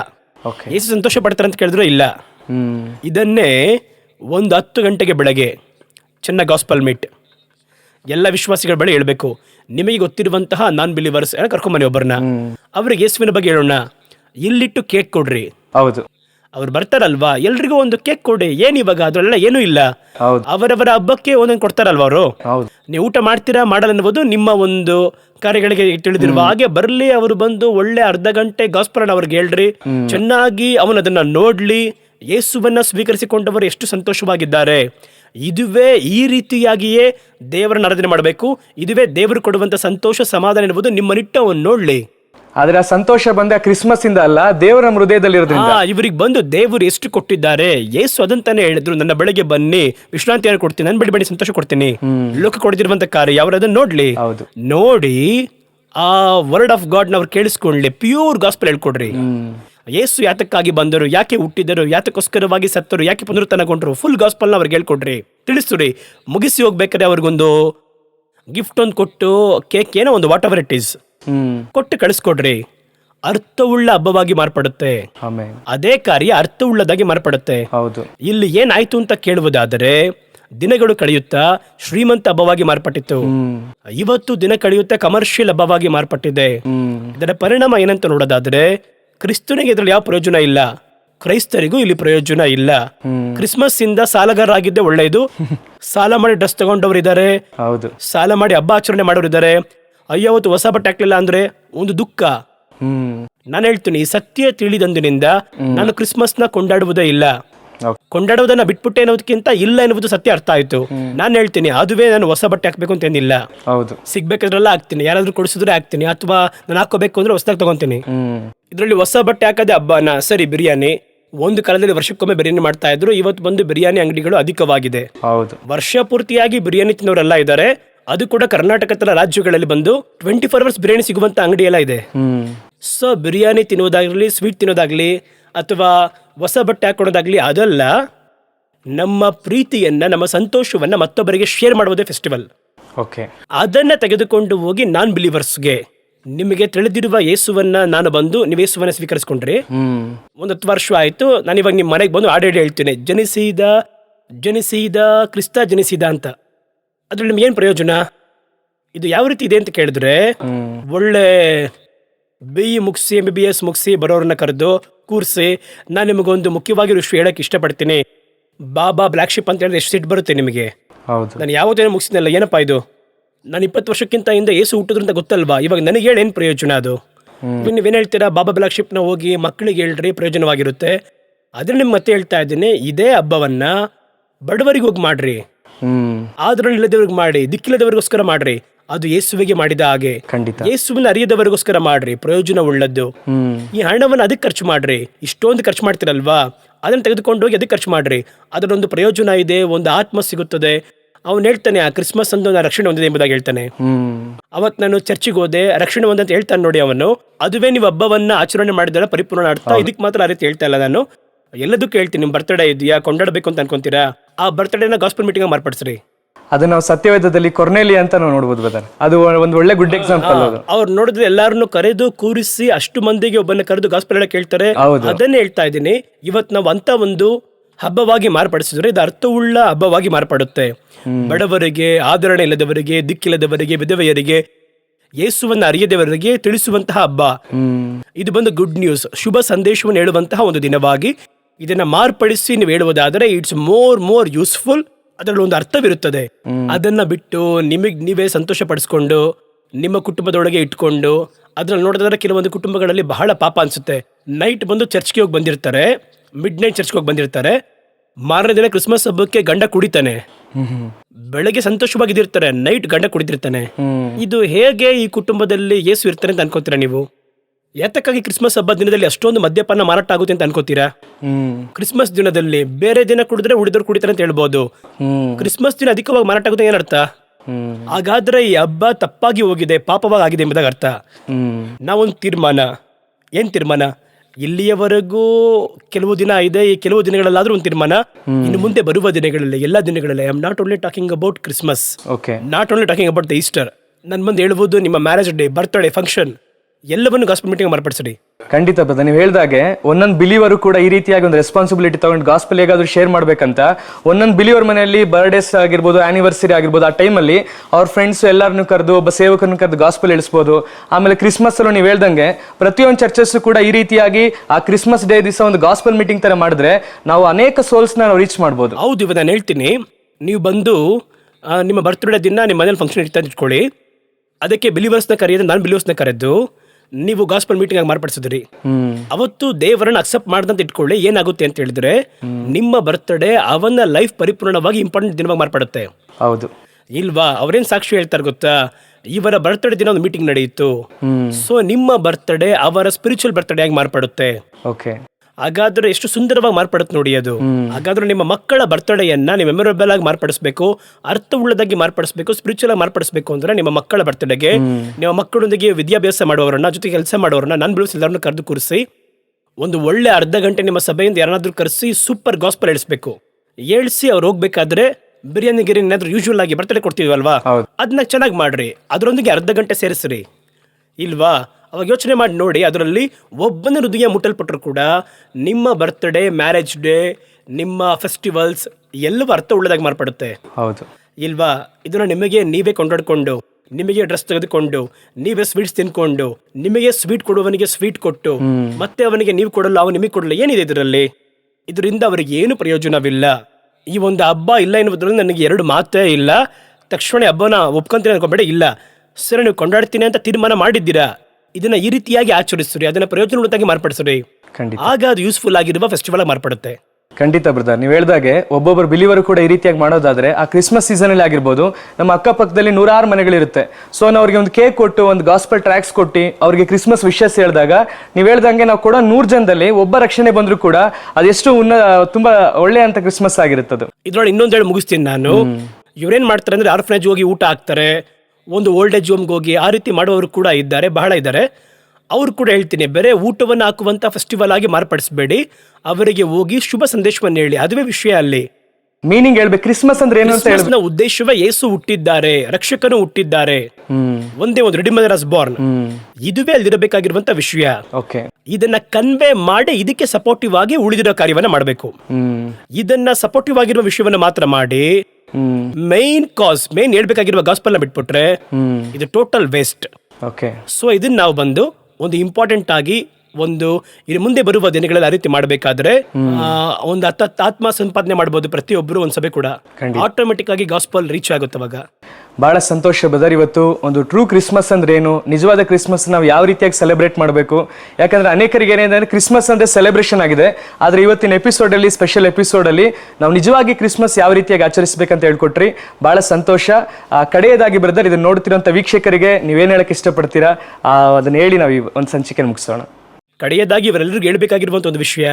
ಓಕೆ ಏಸು ಸಂತೋಷ ಪಡ್ತಾರೆ ಅಂತ ಕೇಳಿದ್ರೆ ಇಲ್ಲ. ಇದನ್ನೇ ಒಂದು ಹತ್ತು ಗಂಟೆಗೆ ಬೆಳಗ್ಗೆ ಚೆನ್ನ ಗಾಸ್ಪಲ್ ಮೀಟ್ ಎಲ್ಲ ವಿಶ್ವಾಸಿಗಳ ಬಳಿ ಹೇಳಬೇಕು ನಿಮಗೆ ಗೊತ್ತಿರುವಂತಹ ನಾನ್ ಬಿಲಿವರ್ಸ್ ಕರ್ಕೊಂಬನ್ನಿ ಒಬ್ಬರನ್ನ. ಅವ್ರಿಗೆ ಯೇಸುವಿನ ಬಗ್ಗೆ ಹೇಳೋಣ. ಇಲ್ಲಿಟ್ಟು ಕೇಕ್ ಕೊಡ್ರಿ. ಹೌದು. ಅವ್ರು ಬರ್ತಾರಲ್ವಾ? ಎಲ್ರಿಗೂ ಒಂದು ಕೇಕ್ ಕೊಡಿ. ಏನ್ ಇವಾಗ? ಅದ್ರಲ್ಲೆಲ್ಲ ಏನೂ ಇಲ್ಲ. ಅವರವರ ಹಬ್ಬಕ್ಕೆ ಒಂದೊಂದು ಕೊಡ್ತಾರಲ್ವಾ ಅವರು? ನೀವು ಊಟ ಮಾಡ್ತೀರಾ ಮಾಡಲ್ಲ ಅನ್ನೋದು ನಿಮ್ಮ ಒಂದು ಕಾರ್ಯಗಳಿಗೆ ತಿಳಿದಿರುವ ಹಾಗೆ ಬರ್ಲಿ ಅವರು ಬಂದು ಒಳ್ಳೆ ಅರ್ಧ ಗಂಟೆ ಗಾಸ್ಪರ್ ಅವ್ರಿಗೆ ಹೇಳ್ರಿ. ಚೆನ್ನಾಗಿ ಅವನು ಅದನ್ನ ನೋಡ್ಲಿ. ಯೇಸುವನ್ನ ಸ್ವೀಕರಿಸಿಕೊಂಡವರು ಎಷ್ಟು ಸಂತೋಷವಾಗಿದ್ದಾರೆ. ಇದುವೇ ಈ ರೀತಿಯಾಗಿಯೇ ದೇವರ ಆರಾಧನೆ ಮಾಡಬೇಕು. ಇದುವೇ ದೇವರು ಕೊಡುವಂತ ಸಂತೋಷ ಸಮಾಧಾನ ಎನ್ನುವುದು ನಿಮ್ಮ ನಿಟ್ಟವನ್ನು ನೋಡಲಿ. ಆದ್ರೆ ಆ ಸಂತೋಷ ಬಂದ ಕ್ರಿಸ್ಮಸ್ ಇಂದ ಅಲ್ಲ ದೇವರ ಹೃದಯದಲ್ಲಿರೋದ್ರಿಂದ. ಹೃದಯದಲ್ಲಿ ಇವರಿಗೆ ಬಂದು ದೇವರು ಎಷ್ಟು ಕೊಟ್ಟಿದ್ದಾರೆ. ಯೇಸು ಅದಂತಾನೆ ಹೇಳಿದ್ರು ನನ್ನ ಬೆಳಗ್ಗೆ ಬನ್ನಿ ವಿಶ್ರಾಂತಿಯನ್ನು ಕೊಡ್ತೀನಿ ನನ್ನ ಬಿಡಿ ಬನ್ನಿ ಸಂತೋಷ ಕೊಡ್ತೀನಿ. ಲೋಕ ಕೊಡದಿರುವಂತ ಕಾರ್ಯ ಅವರು ಅದನ್ನ ನೋಡ್ಲಿ. ಹೌದು. ನೋಡಿ ಆ ವರ್ಡ್ ಆಫ್ ಗಾಡ್ ಅವ್ರು ಕೇಳಿಸ್ಕೊಳ್ಳಿ ಪ್ಯೂರ್ ಗಾಸ್ಪಲ್ ಹೇಳ್ಕೊಡ್ರಿ. ಯೇಸು ಯಾತಕ್ಕಾಗಿ ಬಂದರು? ಯಾಕೆ ಹುಟ್ಟಿದರು? ಯಾತಕ್ಕೋಸ್ಕರವಾಗಿ ಸತ್ತರು? ಯಾಕೆ ಪುನರುತ್ತನಗೊಂಡರು ಫುಲ್ ಗಾಸ್ಪಲ್ನ ಅವ್ರಿಗೆ ಹೇಳ್ಕೊಡ್ರಿ. ತಿಳಿಸ್ರಿ ಮುಗಿಸಿ ಹೋಗ್ಬೇಕಾದ್ರೆ ಅವ್ರಿಗೊಂದು ಗಿಫ್ಟ್ ಒಂದು ಕೊಟ್ಟು ಕೇಕ್ ಏನೋ ಒಂದು ವಾಟ್ ಎವರ್ ಇಟ್ ಈಸ್ ಕೊಟ್ಟು ಕಳಿಸ್ಕೊಡ್ರಿ. ಅರ್ಥವುಳ್ಳ ಹಬ್ಬವಾಗಿ ಮಾರ್ಪಡುತ್ತೆ. ಅದೇ ಕಾರ್ಯ ಅರ್ಥವುಳ್ಳದಾಗಿ ಮಾರ್ಪಡುತ್ತೆ. ಹೌದು. ಇಲ್ಲಿ ಏನಾಯ್ತು ಅಂತ ಕೇಳುವುದಾದರೆ ದಿನಗಳು ಕಳೆಯುತ್ತಾ ಶ್ರೀಮಂತ ಹಬ್ಬವಾಗಿ ಮಾರ್ಪಟ್ಟಿತ್ತು. ಇವತ್ತು ದಿನ ಕಳೆಯುತ್ತಾ ಕಮರ್ಷಿಯಲ್ ಹಬ್ಬವಾಗಿ ಮಾರ್ಪಟ್ಟಿದೆ. ಇದರ ಪರಿಣಾಮ ಏನಂತ ನೋಡೋದಾದ್ರೆ ಕ್ರಿಸ್ತನಿಗೆ ಇದರಲ್ಲಿ ಯಾವ ಪ್ರಯೋಜನ ಇಲ್ಲ? ಕ್ರೈಸ್ತರಿಗೂ ಇಲ್ಲಿ ಪ್ರಯೋಜನ ಇಲ್ಲ. ಕ್ರಿಸ್ಮಸ್ ಇಂದ ಸಾಲಗಾರರಾಗಿದ್ದೆ ಒಳ್ಳೆಯದು. ಸಾಲ ಮಾಡಿ ಡ್ರೆಸ್ ತಗೊಂಡವರು ಇದ್ದಾರೆ ಹೌದು. ಸಾಲ ಮಾಡಿ ಹಬ್ಬ ಆಚರಣೆ ಮಾಡೋರು ಇದ್ದಾರೆ ಅಯ್ಯೋ ಅವತ್ತು ಹೊಸ ಬಟ್ಟೆ ಹಾಕ್ಲಿಲ್ಲ ಅಂದ್ರೆ ಒಂದು ದುಃಖ. ನಾನು ಹೇಳ್ತೀನಿ ಸತ್ಯ ತಿಳಿದಂದಿನಿಂದ ನಾನು ಕ್ರಿಸ್ಮಸ್ನ ಕೊಂಡಾಡುವುದೇ ಇಲ್ಲ. ಓಕೆ ಕೊಂಡಾಡುವುದನ್ನ ಬಿಟ್ಬಿಟ್ಟೆ ಅನ್ನೋದಕ್ಕಿಂತ ಇಲ್ಲ ಎನ್ನುವುದು ಸತ್ಯ ಅರ್ಥ ಆಯ್ತು. ನಾನು ಹೇಳ್ತೀನಿ ಅದುವೇ ನಾನು ಹೊಸ ಬಟ್ಟೆ ಹಾಕ್ಬೇಕು ಅಂತ ಏನಿಲ್ಲ. ಹೌದು. ಸಿಗ್ಬೇಕಾದ್ರೆಲ್ಲ ಹಾಕ್ತೀನಿ ಯಾರಾದ್ರೂ ಕೊಡಿಸಿದ್ರೆ ಹಾಕ್ತೀನಿ ಅಥವಾ ನಾನು ಹಾಕೋಬೇಕು ಅಂದ್ರೆ ಹೊಸದಾಗಿ ತಗೊಂತೀನಿ. ಇದರಲ್ಲಿ ಹೊಸ ಬಟ್ಟೆ ಹಾಕೋದೇ ಹಬ್ಬನ ಸರಿ ಬಿರಿಯಾನಿ. ಒಂದು ಕಾಲದಲ್ಲಿ ವರ್ಷಕ್ಕೊಮ್ಮೆ ಬಿರಿಯಾನಿ ಮಾಡ್ತಾ ಇದ್ರು ಇವತ್ತು ಬಂದು ಬಿರಿಯಾನಿ ಅಂಗಡಿಗಳು ಅಧಿಕವಾಗಿದೆ. ಹೌದು. ವರ್ಷ ಪೂರ್ತಿಯಾಗಿ ಬಿರಿಯಾನಿ ತಿನ್ನೋರೆಲ್ಲ ಇದ್ದಾರೆ ಅದು ಕೂಡ ಕರ್ನಾಟಕ ತರ ರಾಜ್ಯಗಳಲ್ಲಿ ಬಂದು ಟ್ವೆಂಟಿ ಫೋರ್ ಅವರ್ಸ್ ಬಿರಿಯಾನಿ ಸಿಗುವಂತ ಅಂಗಡಿ ಎಲ್ಲ ಇದೆ. ಸೊ ಬಿರಿಯಾನಿ ತಿನ್ನೋದಾಗ್ಲಿ ಸ್ವೀಟ್ ತಿನ್ನೋದಾಗ್ಲಿ ಅಥವಾ ಹೊಸ ಬಟ್ಟೆ ಹಾಕೊಳ್ಳೋದಾಗ್ಲಿ ಅದಲ್ಲ ನಮ್ಮ ಪ್ರೀತಿಯನ್ನ ನಮ್ಮ ಸಂತೋಷವನ್ನ ಮತ್ತೊಬ್ಬರಿಗೆ ಶೇರ್ ಮಾಡುವುದೇ ಫೆಸ್ಟಿವಲ್ ಓಕೆ ಅದನ್ನ ತೆಗೆದುಕೊಂಡು ಹೋಗಿ ನಾನ್ ಬಿಲೀವರ್ಸ್ಗೆ ನಿಮಗೆ ತಿಳಿದಿರುವ ಯೇಸುವನ್ನ ನಾನು ಬಂದು ನೀವು ಯೇಸುವನ್ನ ಸ್ವೀಕರಿಸ್ಕೊಂಡ್ರಿ. ಒಂದು ಹತ್ತು ವರ್ಷ ಆಯ್ತು ನಾನು ಇವಾಗ ನಿಮ್ಮ ಮನೆಗೆ ಬಂದು ಆಡೇಡಿ ಹೇಳ್ತೇನೆ. ಜನಿಸಿದ ಜನಿಸಿದ ಕ್ರಿಸ್ತ ಜನಿಸಿದ ಅಂತ. ಅದ್ರಲ್ಲಿ ನಿಮ್ಗೆ ಏನು ಪ್ರಯೋಜನ? ಇದು ಯಾವ ರೀತಿ ಇದೆ ಅಂತ ಕೇಳಿದ್ರೆ ಒಳ್ಳೆ ಬಿ ಇ ಮುಗಿಸಿ ಎಂ ಬಿ ಬಿ ಎಸ್ ಮುಗಿಸಿ ಬರೋರನ್ನ ಕರೆದು ಕೂರಿಸಿ ನಾನು ನಿಮಗೊಂದು ಮುಖ್ಯವಾಗಿ ವಿಷಯ ಹೇಳಕ್ಕೆ ಇಷ್ಟಪಡ್ತೀನಿ. ಬಾಬಾ ಬ್ಲ್ಯಾಕ್ ಶಿಪ್ ಅಂತ ಹೇಳಿದ್ರೆ ಎಷ್ಟು ಸಿಟ್ ಬರುತ್ತೆ ನಿಮಗೆ? ಹೌದು. ನಾನು ಯಾವತ್ತೇನು ಮುಗಿಸಿದ್ನಲ್ಲ ಏನಪ್ಪ ಇದು? ನಾನು ಇಪ್ಪತ್ತು ವರ್ಷಕ್ಕಿಂತ ಹಿಂದೆ ಏಸು ಹುಟ್ಟಿದ್ರಿಂದ ಗೊತ್ತಲ್ವಾ? ಇವಾಗ ನನಗೆ ಹೇಳಿ ಏನು ಪ್ರಯೋಜನ ಅದು? ನೀವೇನು ಹೇಳ್ತೀರಾ ಬಾಬಾ ಬ್ಲ್ಯಾಕ್ ಶಿಪ್ನ ಹೋಗಿ ಮಕ್ಕಳಿಗೆ ಹೇಳ್ರಿ ಪ್ರಯೋಜನವಾಗಿರುತ್ತೆ. ಅದ್ರ ನಿಮ್ಗೆ ಮತ್ತೆ ಹೇಳ್ತಾ ಇದ್ದೀನಿ ಇದೇ ಹಬ್ಬವನ್ನ ಬಡವರಿಗೆ ಹೋಗಿ ಮಾಡ್ರಿ. ಆದ್ರೂ ಆದ್ರಲ್ಲಿ ಇಲ್ಲದವ್ರಿಗೆ ಮಾಡಿ ದಿಕ್ಕಿಲ್ಲದವರಿಗೋಸ್ಕರ ಮಾಡ್ರಿ. ಅದು ಯೇಸುವಿಗೆ ಮಾಡಿದ ಹಾಗೆ. ಖಂಡಿತ. ಯೇಸುವಿನ ಅರಿಯದವರಿಗೋಸ್ಕರ ಮಾಡ್ರಿ ಪ್ರಯೋಜನ ಉಳ್ಳದ್ದು ಈ ಹಣವನ್ನು ಅದಕ್ಕೆ ಖರ್ಚು ಮಾಡ್ರಿ ಇಷ್ಟೊಂದು ಖರ್ಚು ಮಾಡ್ತಿರಲ್ವಾ? ಅದನ್ನ ತೆಗೆದುಕೊಂಡು ಹೋಗಿ ಅದಕ್ಕೆ ಖರ್ಚು ಮಾಡ್ರಿ. ಅದರೊಂದು ಪ್ರಯೋಜನ ಇದೆ ಒಂದು ಆತ್ಮ ಸಿಗುತ್ತದೆ. ಅವನು ಹೇಳ್ತಾನೆ ಆ ಕ್ರಿಸ್ಮಸ್ ಅಂದು ನಾನು ರಕ್ಷಣೆ ಹೊಂದಿದೆ ಎಂಬುದಾಗಿ ಹೇಳ್ತಾನೆ. ಅವತ್ ನಾನು ಚರ್ಚಿಗೆ ಹೋದೆ ರಕ್ಷಣೆ ಹೊಂದಂತ ಹೇಳ್ತಾನೆ ನೋಡಿ ಅವನು. ಅದುವೇ ನೀವು ಹಬ್ಬವನ್ನ ಆಚರಣೆ ಮಾಡಿದ್ರೆ ಪರಿಪೂರ್ಣ ಅರ್ಥ ಇದಕ್ಕೆ ಮಾತ್ರ ಆ ರೀತಿ ಹೇಳ್ತಾ ಇಲ್ಲ ನಾನು. ಎಲ್ಲದಕ್ಕೂ ಹೇಳ್ತೀನಿ ನಿಮ್ಮ ಬರ್ತ್ಡೇ ಇದೆಯಾ? ಕೊಂಡಾಡಬೇಕು ಅಂತ ಅನ್ಕೊಂತೀರಾ? ಆ ಬರ್ತ್ಡೇನ ಗಾಸ್ಪಲ್ ಮೀಟಿಂಗ್ ಮಾರ್ಪಡಿಸ್ರಿ. ಅದು ನಾವು ಸತ್ಯವೇದದಲ್ಲಿ ಕೊರ್ನೇಲಿ ಅಂತ ನಾವು ನೋಡ್ಬೋದು ಬದರ್ ಅದು ಒಂದು ಒಳ್ಳೆ ಗುಡ್ ಎಕ್ಸಾಂಪಲ್ ಅದು. ಅವ್ರು ನೋಡಿದ್ರೆ ಎಲ್ಲಾರನ್ನು ಕರೆದು ಕೂರಿಸಿ ಅಷ್ಟು ಮಂದಿಗೆ ಒಬ್ಬನ ಕರೆದು ಗಾಸ್ಪಲ್ ಹೇಳಕ್ ಹೇಳ್ತಾರೆ ಅದನ್ನೇ ಹೇಳ್ತಾ ಇದ್ದೀನಿ ಇವತ್ ನಾವು ಅಂತ ಒಂದು ಹಬ್ಬವಾಗಿ ಮಾರ್ಪಡಿಸಿದ್ರೆ ಇದು ಅರ್ಥವುಳ್ಳ ಹಬ್ಬವಾಗಿ ಮಾರ್ಪಡುತ್ತೆ. ಬಡವರಿಗೆ ಆದರಣೆ ಇಲ್ಲದವರಿಗೆ ದಿಕ್ಕಿಲ್ಲದವರಿಗೆ ವಿಧವೆಯರಿಗೆ ಯೇಸುವನ್ನ ಅರಿಯದವರಿಗೆ ತಿಳಿಸುವಂತಹ ಹಬ್ಬ. ಇದು ಬಂದು ಗುಡ್ ನ್ಯೂಸ್ ಶುಭ ಸಂದೇಶವನ್ನು ಹೇಳುವಂತಹ ಒಂದು ದಿನವಾಗಿ ಇದನ್ನ ಮಾರ್ಪಡಿಸಿ ನೀವು ಹೇಳುವುದಾದರೆ ಇಟ್ಸ್ ಮೋರ್ ಮೋರ್ ಯೂಸ್ಫುಲ್ ಅದರಲ್ಲಿ ಒಂದು ಅರ್ಥವಿರುತ್ತದೆ. ಅದನ್ನ ಬಿಟ್ಟು ನಿಮಗೆ ನೀವೇ ಸಂತೋಷ ಪಡಿಸ್ಕೊಂಡು ನಿಮ್ಮ ಕುಟುಂಬದೊಳಗೆ ಇಟ್ಕೊಂಡು ಅದ್ರಲ್ಲಿ ನೋಡಿದ್ರೆ ಕೆಲವೊಂದು ಕುಟುಂಬಗಳಲ್ಲಿ ಬಹಳ ಪಾಪ ಅನ್ಸುತ್ತೆ. ನೈಟ್ ಬಂದು ಚರ್ಚ್ಗೆ ಹೋಗಿ ಬಂದಿರ್ತಾರೆ ಮಿಡ್ ನೈಟ್ ಚರ್ಚ್ಗೆ ಹೋಗಿ ಬಂದಿರ್ತಾರೆ ಮಾರನೇ ದಿನ ಕ್ರಿಸ್ಮಸ್ ಹಬ್ಬಕ್ಕೆ ಗಂಡ ಕುಡಿತಾನೆ. ಬೆಳಗ್ಗೆ ಸಂತೋಷವಾಗಿದ್ದಿರ್ತಾರೆ ನೈಟ್ ಗಂಡ ಕುಡಿದಿರ್ತಾನೆ. ಇದು ಹೇಗೆ ಈ ಕುಟುಂಬದಲ್ಲಿ ಏಸು ಇರ್ತಾರೆ ಅಂತ ಅನ್ಕೋತೀರಾ ನೀವು? ಯಾತಕ್ಕಾಗಿ ಕ್ರಿಸ್ಮಸ್ ಹಬ್ಬದ ದಿನದಲ್ಲಿ ಅಷ್ಟೊಂದು ಮದ್ಯಪಾನ ಮಾರಾಟ ಆಗುತ್ತೆ ಅಂತ ಅನ್ಕೋತೀರಾ? ಕ್ರಿಸ್ಮಸ್ ದಿನದಲ್ಲಿ ಬೇರೆ ದಿನ ಕುಡಿದ್ರೆ ಉಳಿದವ್ರು ಕುಡಿತಾರೆ ಅಂತ ಹೇಳ್ಬೋದು. ಕ್ರಿಸ್ಮಸ್ ದಿನ ಅಧಿಕವಾಗಿ ಮಾರಾಟ ಆಗುತ್ತೆ ಏನರ್ಥ ಹಾಗಾದ್ರೆ ಈ ಹಬ್ಬ ತಪ್ಪಾಗಿ ಹೋಗಿದೆ ಪಾಪವಾಗಿ ಆಗಿದೆ ಎಂಬುದಾಗ ಅರ್ಥ. ನಾವೊಂದು ತೀರ್ಮಾನ. ಏನ್ ತೀರ್ಮಾನ? ಇಲ್ಲಿಯವರೆಗೂ ಕೆಲವು ದಿನ ಇದೆ ಈ ಕೆಲವು ದಿನಗಳಲ್ಲಾದ್ರೂ ಒಂದು ತೀರ್ಮಾನ. ಇನ್ನು ಮುಂದೆ ಬರುವ ದಿನಗಳಲ್ಲಿ ಎಲ್ಲ ದಿನಗಳಲ್ಲಿ I am not only talking about Christmas okay not only talking about the Easter ನಾನು ಮುಂದೆ ಹೇಳ್ಬೋದು ನಿಮ್ಮ ಮ್ಯಾರೇಜ್ ಡೇ ಬರ್ತ್ಡೇ ಫಂಕ್ಷನ್ ಎಲ್ಲವನ್ನು ಗಾಸ್ಪಲ್ ಮೀಟಿಂಗ್ ಮಾರ್ಪಡಿಸಿಡಿ. ಖಂಡಿತ ಬ್ರದರ್ ನೀವು ಹೇಳಿದಾಗೆ ಒಂದೊಂದು ಬಿಲಿವರು ಕೂಡ ಈ ರೀತಿಯಾಗಿ ಒಂದು ರೆಸ್ಪಾನ್ಸಿಬಿಲಿಟಿ ತಗೊಂಡು ಗಾಸ್ಪಲ್ ಹೇಗಾದ್ರೂ ಶೇರ್ ಮಾಡಬೇಕಂತ ಒಂದೊಂದು ಬಿಲಿವರ್ ಮನೆಯಲ್ಲಿ ಬರ್ಡೇಸ್ ಆಗಿರ್ಬೋದು ಆನಿವರ್ಸರಿ ಆಗಿರ್ಬೋದು ಆ ಟೈಮಲ್ಲಿ ಅವ್ರ ಫ್ರೆಂಡ್ಸ್ ಎಲ್ಲರನ್ನು ಕರೆದು ಒಬ್ಬ ಸೇವಕರನ್ನು ಕರೆದು ಗಾಸ್ಪಲ್ ಇಳಿಸ್ಬೋದು ಆಮೇಲೆ ಕ್ರಿಸ್ಮಸ್ ಅಲ್ಲೂ ನೀವು ಹೇಳ್ದಂಗೆ ಪ್ರತಿಯೊಂದು ಚರ್ಚಸ್ ಕೂಡ ಈ ರೀತಿಯಾಗಿ ಆ ಕ್ರಿಸ್ಮಸ್ ಡೇ ದಿವಸ ಒಂದು ಗಾಸ್ಪಲ್ ಮೀಟಿಂಗ್ ತರ ಮಾಡಿದ್ರೆ ನಾವು ಅನೇಕ ಸೋಲ್ಸ್ನ ನಾವು ರೀಚ್ ಮಾಡ್ಬೋದು. ಹೌದು ಇವಾಗ ನಾನು ಹೇಳ್ತೀನಿ. ನೀವು ಬಂದು ನಿಮ್ಮ ಬರ್ತ್ಡೇ ದಿನ ನಿಮ್ಮ ಮನೇಲಿ ಫಂಕ್ಷನ್ ಇರ್ತಾ ಅಂತ ಇಟ್ಕೊಳ್ಳಿ ಅದಕ್ಕೆ ಬಿಲಿವರ್ಸ್ನ ಕರೆಯೋದು ನಾನು ಬಿಲಿವರ್ಸ್ನ ಕರೆದು ನೀವು ಗಾಸ್ಪಲ್ ಮೀಟಿಂಗ್ ಆಗಿ ಮಾರ್ಪಡಿಸಿದ್ರಿ. ಅವತ್ತು ದೇವರನ್ನ ಅಕ್ಸೆಪ್ಟ್ ಮಾಡ್ದಂತ ಇಟ್ಕೊಳ್ಳಿ ಏನಾಗುತ್ತೆ ಅಂತ ಹೇಳಿದ್ರೆ ನಿಮ್ಮ ಬರ್ತ್ಡೇ ಅವನ ಲೈಫ್ ಪರಿಪೂರ್ಣವಾಗಿ ಇಂಪಾರ್ಟೆಂಟ್ ದಿನವಾಗಿ ಮಾರ್ಪಡುತ್ತೆ. ಹೌದು. ಇಲ್ವಾ? ಅವ್ರೇನ್ ಸಾಕ್ಷಿ ಹೇಳ್ತಾರೆ ಗೊತ್ತಾ? ಇವರ ಬರ್ತ್ಡೇ ದಿನ ಒಂದು ಮೀಟಿಂಗ್ ನಡೆಯಿತು. ಸೊ ನಿಮ್ಮ ಬರ್ತ್ಡೇ ಅವರ ಸ್ಪಿರಿಚುವಲ್ ಬರ್ತ್ಡೇ ಆಗಿ ಮಾರ್ಪಡುತ್ತೆ. ಓಕೆ ಹಾಗಾದ್ರೆ ಎಷ್ಟು ಸುಂದರವಾಗಿ ಮಾರ್ಪಡುತ್ತೆ ನೋಡಿ ಅದು. ಹಾಗಾದ್ರೆ ನಿಮ್ಮ ಮಕ್ಕಳ ಬರ್ತಡೆಯನ್ನ ನೀವು ಮೆಮೊರಬಲ್ ಆಗಿ ಮಾರ್ಪಡಿಸಬೇಕು ಅರ್ಥವುಳ್ಳದಾಗಿ ಮಾರ್ಪಡಿಸಬೇಕು ಸ್ಪಿರಿಚುವಲ್ ಆಗಿ ಮಾರ್ಪಡಿಸಬೇಕು ಅಂದ್ರೆ ನಿಮ್ಮ ಮಕ್ಕಳ ಬರ್ತಡೆಗೆ ನಿಮ್ಮ ಮಕ್ಕಳೊಂದಿಗೆ ವಿದ್ಯಾಭ್ಯಾಸ ಮಾಡುವವರನ್ನ ಜೊತೆ ಕೆಲಸ ಮಾಡುವವರನ್ನ ನಾನು ಬಿಳಿಸಿ ಎಲ್ಲರನ್ನು ಕರೆದು ಕೂರಿಸಿ ಒಂದು ಒಳ್ಳೆ ಅರ್ಧ ಗಂಟೆ ನಿಮ್ಮ ಸಭೆಯಿಂದ ಯಾರನ್ನಾದ್ರೂ ಕರೆಸಿ ಸೂಪರ್ ಗಾಸ್ಪಲ್ ಹೇಳಿಸ್ಬೇಕು. ಹೇಳಿಸಿ ಅವ್ರು ಹೋಗ್ಬೇಕಾದ್ರೆ ಬಿರಿಯಾನಿ ಗಿರಿ ಏನಾದ್ರೂ ಯೂಶುವಲ್ ಆಗಿ ಬರ್ತಡೇ ಕೊಡ್ತೀವಲ್ವಾ. ಅದನ್ನ ಚೆನ್ನಾಗಿ ಮಾಡ್ರಿ. ಅದರೊಂದಿಗೆ ಅರ್ಧ ಗಂಟೆ ಸೇರಿಸ್ರಿ. ಇಲ್ವಾ? ಅವಾಗ ಯೋಚನೆ ಮಾಡಿ ನೋಡಿ ಅದರಲ್ಲಿ ಒಬ್ಬನ ಹೃದಯ ಮುಟ್ಟಲ್ಪಟ್ಟರು ಕೂಡ ನಿಮ್ಮ ಬರ್ತ್ಡೇ ಮ್ಯಾರೇಜ್ ಡೇ ನಿಮ್ಮ ಫೆಸ್ಟಿವಲ್ಸ್ ಎಲ್ಲವೂ ಅರ್ಥ ಉಳ್ಳದಾಗಿ ಮಾರ್ಪಡುತ್ತೆ. ಹೌದು. ಇಲ್ವಾ? ಇದನ್ನ ನಿಮಗೆ ನೀವೇ ಕೊಂಡಾಡ್ಕೊಂಡು ನಿಮಗೆ ಡ್ರೆಸ್ ತೆಗೆದುಕೊಂಡು ನೀವೇ ಸ್ವೀಟ್ಸ್ ತಿನ್ಕೊಂಡು ನಿಮಗೆ ಸ್ವೀಟ್ ಕೊಡುವವನಿಗೆ ಸ್ವೀಟ್ ಕೊಟ್ಟು ಮತ್ತೆ ಅವನಿಗೆ ನೀವು ಕೊಡಲ್ಲ ಅವನು ನಿಮಗೆ ಕೊಡಲ್ಲ ಏನಿದೆ ಇದರಲ್ಲಿ? ಇದರಿಂದ ಅವರಿಗೆ ಏನು ಪ್ರಯೋಜನವಿಲ್ಲ? ಈ ಒಂದು ಹಬ್ಬ ಇಲ್ಲ ಎನ್ನುವುದರಲ್ಲಿ ನನಗೆ ಎರಡು ಮಾತೇ ಇಲ್ಲ. ತಕ್ಷಣ ಹಬ್ಬನ ಒಪ್ಕೊಂತೀನಿ ಅನ್ಕೊಬೇಡ. ಇಲ್ಲ. ಸರಿ ನೀವು ಕೊಂಡಾಡ್ತೀನಿ ಅಂತ ತೀರ್ಮಾನ ಮಾಡಿದ್ದೀರಾ? ಇದನ್ನ ಈ ರೀತಿಯಾಗಿ ಆಚರಿಸ್ರಿ ಅದನ್ನ ಪ್ರಯೋಜನವುಳ್ಳದಾಗಿ ಮಾರ್ಪಡಿಸ್ರಿ. ಖಂಡಿತ. ಆಗ ಅದು ಯೂಸ್ಫುಲ್ ಆಗಿರುವ ಫೆಸ್ಟಿವಲ್ ಮಾರ್ಪಡುತ್ತೆ. ಖಂಡಿತ ಬ್ರದರ್ ನೀವು ಹೇಳ್ದಾಗೆ ಒಬ್ಬೊಬ್ಬರು ಬಿಲಿವರು ಕೂಡ ಈ ರೀತಿಯಾಗಿ ಮಾಡೋದಾದ್ರೆ ಆ ಕ್ರಿಸ್ಮಸ್ ಸೀಸನ್ ಅಲ್ಲಿ ಆಗಿರ್ಬೋದು ನಮ್ಮ ಅಕ್ಕಪಕ್ಕದಲ್ಲಿ ನೂರಾರು ಮನೆಗಳಿರುತ್ತೆ. ಸೊ ನಾವು ಅವ್ರಿಗೆ ಒಂದು ಕೇಕ್ ಕೊಟ್ಟು ಒಂದು ಗಾಸ್ಪಲ್ ಟ್ರ್ಯಾಕ್ಸ್ ಕೊಟ್ಟು ಅವ್ರಿಗೆ ಕ್ರಿಸ್ಮಸ್ ವಿಶಸ್ ಹೇಳಿದಾಗ ನೀವು ಹೇಳ್ದಂಗೆ ನಾವು ಕೂಡ ನೂರು ಜನದಲ್ಲಿ ಒಬ್ಬ ರಕ್ಷಣೆ ಬಂದರೂ ಕೂಡ ಅದೆಷ್ಟು ಉನ್ನ ತುಂಬಾ ಒಳ್ಳೆ ಅಂತ ಕ್ರಿಸ್ಮಸ್ ಆಗಿರುತ್ತದೆ. ಇದ್ರೊಳಗೆ ಇನ್ನೊಂದು ಹೇಳಿ ಮುಗಿಸ್ತೀನಿ ನಾನು. ಇವ್ರೇನ್ ಮಾಡ್ತಾರೆ ಅಂದ್ರೆ ಆರ್ಫನೇಜ್ ಹೋಗಿ ಊಟ ಹಾಕ್ತಾರೆ ಒಂದು ಓಲ್ಡ್ ಏಜ್ ಹೋಮ್ಗೆ ಹೋಗಿ ಆ ರೀತಿ ಮಾಡುವವರು ಕೂಡ ಇದ್ದಾರೆ ಬಹಳ ಇದ್ದಾರೆ. ಅವರು ಕೂಡ ಹೇಳ್ತೀನಿ ಬೇರೆ ಊಟವನ್ನು ಹಾಕುವಂತ ಫೆಸ್ಟಿವಲ್ ಆಗಿ ಮಾರ್ಪಡಿಸಬೇಡಿ. ಅವರಿಗೆ ಹೋಗಿ ಶುಭ ಸಂದೇಶವನ್ನು ಹೇಳಿ ಅದುವೇ ವಿಷಯ ಅಲ್ಲಿ. ಮೀನಿಂಗ್ ಹೇಳ್ಬೇಕು ಕ್ರಿಸ್ಮಸ್ ಅಂದ್ರೆ ಏನು ಅಂತ ಉದ್ದೇಶವೇ ಯೇಸು ಹುಟ್ಟಿದ್ದಾರೆ ರಕ್ಷಕನು ಹುಟ್ಟಿದ್ದಾರೆ. ಒಂದೇ ಒಂದು ರೆಡಿಮದರ್ ಮದರ್ ಬಾರ್ನ್ ಇದುವೇ ಅಲ್ಲಿರಬೇಕಾಗಿರುವಂತ ವಿಷಯ. ಓಕೆ ಇದನ್ನ ಕನ್ವೆ ಮಾಡಿ ಇದಕ್ಕೆ ಸಪೋರ್ಟಿವ್ ಆಗಿ ಉಳಿದಿರೋ ಕಾರ್ಯವನ್ನ ಮಾಡಬೇಕು. ಇದನ್ನ ಸಪೋರ್ಟಿವ್ ಆಗಿರುವ ವಿಷಯವನ್ನ ಮಾತ್ರ ಮಾಡಿ ಮೈನ್ ಕಾಸ್ ಮೈನ್ ಹೇಳ್ಬೇಕಾಗಿರುವ ಗಾಸ್ಪಲ್ನ ಬಿಟ್ಬಿಟ್ರೆ ಇದು ಟೋಟಲ್ ವೇಸ್ಟ್ ಓಕೆ ಸೊ ಇದನ್ನ ನಾವು ಬಂದು ಒಂದು ಇಂಪಾರ್ಟೆಂಟ್ ಆಗಿ ಒಂದು ಇನ್ನು ಮುಂದೆ ಬರುವ ದಿನಗಳಲ್ಲಿ ಆ ರೀತಿ ಮಾಡಬೇಕಾದ್ರೆ ಒಂದು ಹತ್ತ ಆತ್ಮ ಸಂಪಾದನೆ ಮಾಡಬಹುದು ಪ್ರತಿಯೊಬ್ಬರು ಒಂದು ಸಭೆ ಕೂಡ. ಆಟೋಮೆಟಿಕ್ ಆಗಿ ಗಾಸ್ಪಲ್ ರೀಚ್ ಆಗುತ್ತೆ ಅವಾಗ. ಬಹಳ ಸಂತೋಷ ಬದರ್ ಇವತ್ತು. ಒಂದು ಟ್ರೂ ಕ್ರಿಸ್ಮಸ್ ಅಂದ್ರೆ ಏನು? ನಿಜವಾದ ಕ್ರಿಸ್ಮಸ್ ನಾವು ಯಾವ ರೀತಿಯಾಗಿ ಸೆಲೆಬ್ರೇಟ್ ಮಾಡಬೇಕು? ಯಾಕಂದ್ರೆ ಅನೇಕರಿಗೆ ಏನೇನಂದ್ರೆ ಕ್ರಿಸ್ಮಸ್ ಅಂದ್ರೆ ಸೆಲೆಬ್ರೇಷನ್ ಆಗಿದೆ. ಆದ್ರೆ ಇವತ್ತಿನ ಎಪಿಸೋಡ್ ಅಲ್ಲಿ ಸ್ಪೆಷಲ್ ಎಪಿಸೋಡ್ ಅಲ್ಲಿ ನಾವು ನಿಜವಾಗಿ ಕ್ರಿಸ್ಮಸ್ ಯಾವ ರೀತಿಯಾಗಿ ಆಚರಿಸಬೇಕಂತ ಹೇಳ್ಕೊಟ್ರಿ. ಬಹಳ ಸಂತೋಷ. ಆ, ಕಡೆಯದಾಗಿ ಬ್ರದರ್ ಇದನ್ನ ನೋಡ್ತಿರೋಂಥ ವೀಕ್ಷಕರಿಗೆ ನೀವೇನು ಹೇಳಕ್ ಇಷ್ಟಪಡ್ತೀರಾ? ಅದನ್ನ ಹೇಳಿ ನಾವು ಒಂದು ಸಂಚಿಕೆ ಮುಗಿಸೋಣ. ಕಡೆಯದಾಗಿ ಇವರೆಲ್ಲರಿಗೂ ಹೇಳಬೇಕಾಗಿರುವಂಥ ಒಂದು ವಿಷಯ,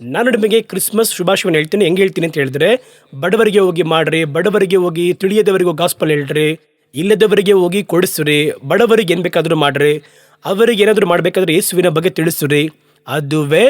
ನಾನು ನಿಮಗೆ ಕ್ರಿಸ್ಮಸ್ ಶುಭಾಶಯವನ್ನು ಹೇಳ್ತೀನಿ. ಹೆಂಗೆ ಹೇಳ್ತೀನಿ ಅಂತ ಹೇಳಿದ್ರೆ, ಬಡವರಿಗೆ ಹೋಗಿ ಮಾಡ್ರಿ, ಬಡವರಿಗೆ ಹೋಗಿ ತಿಳಿಯದವರಿಗೂ ಗಾಸ್ಪಲ್ ಹೇಳ್ರಿ, ಇಲ್ಲದವರಿಗೆ ಹೋಗಿ ಕೊಡಿಸ್ರಿ, ಬಡವರಿಗೆ ಏನು ಬೇಕಾದರೂ ಮಾಡ್ರಿ, ಅವರಿಗೆ ಏನಾದರೂ ಮಾಡಬೇಕಾದ್ರೆ ಯೇಸುವಿನ ಬಗ್ಗೆ ತಿಳಿಸ್ರಿ. ಅದುವೇ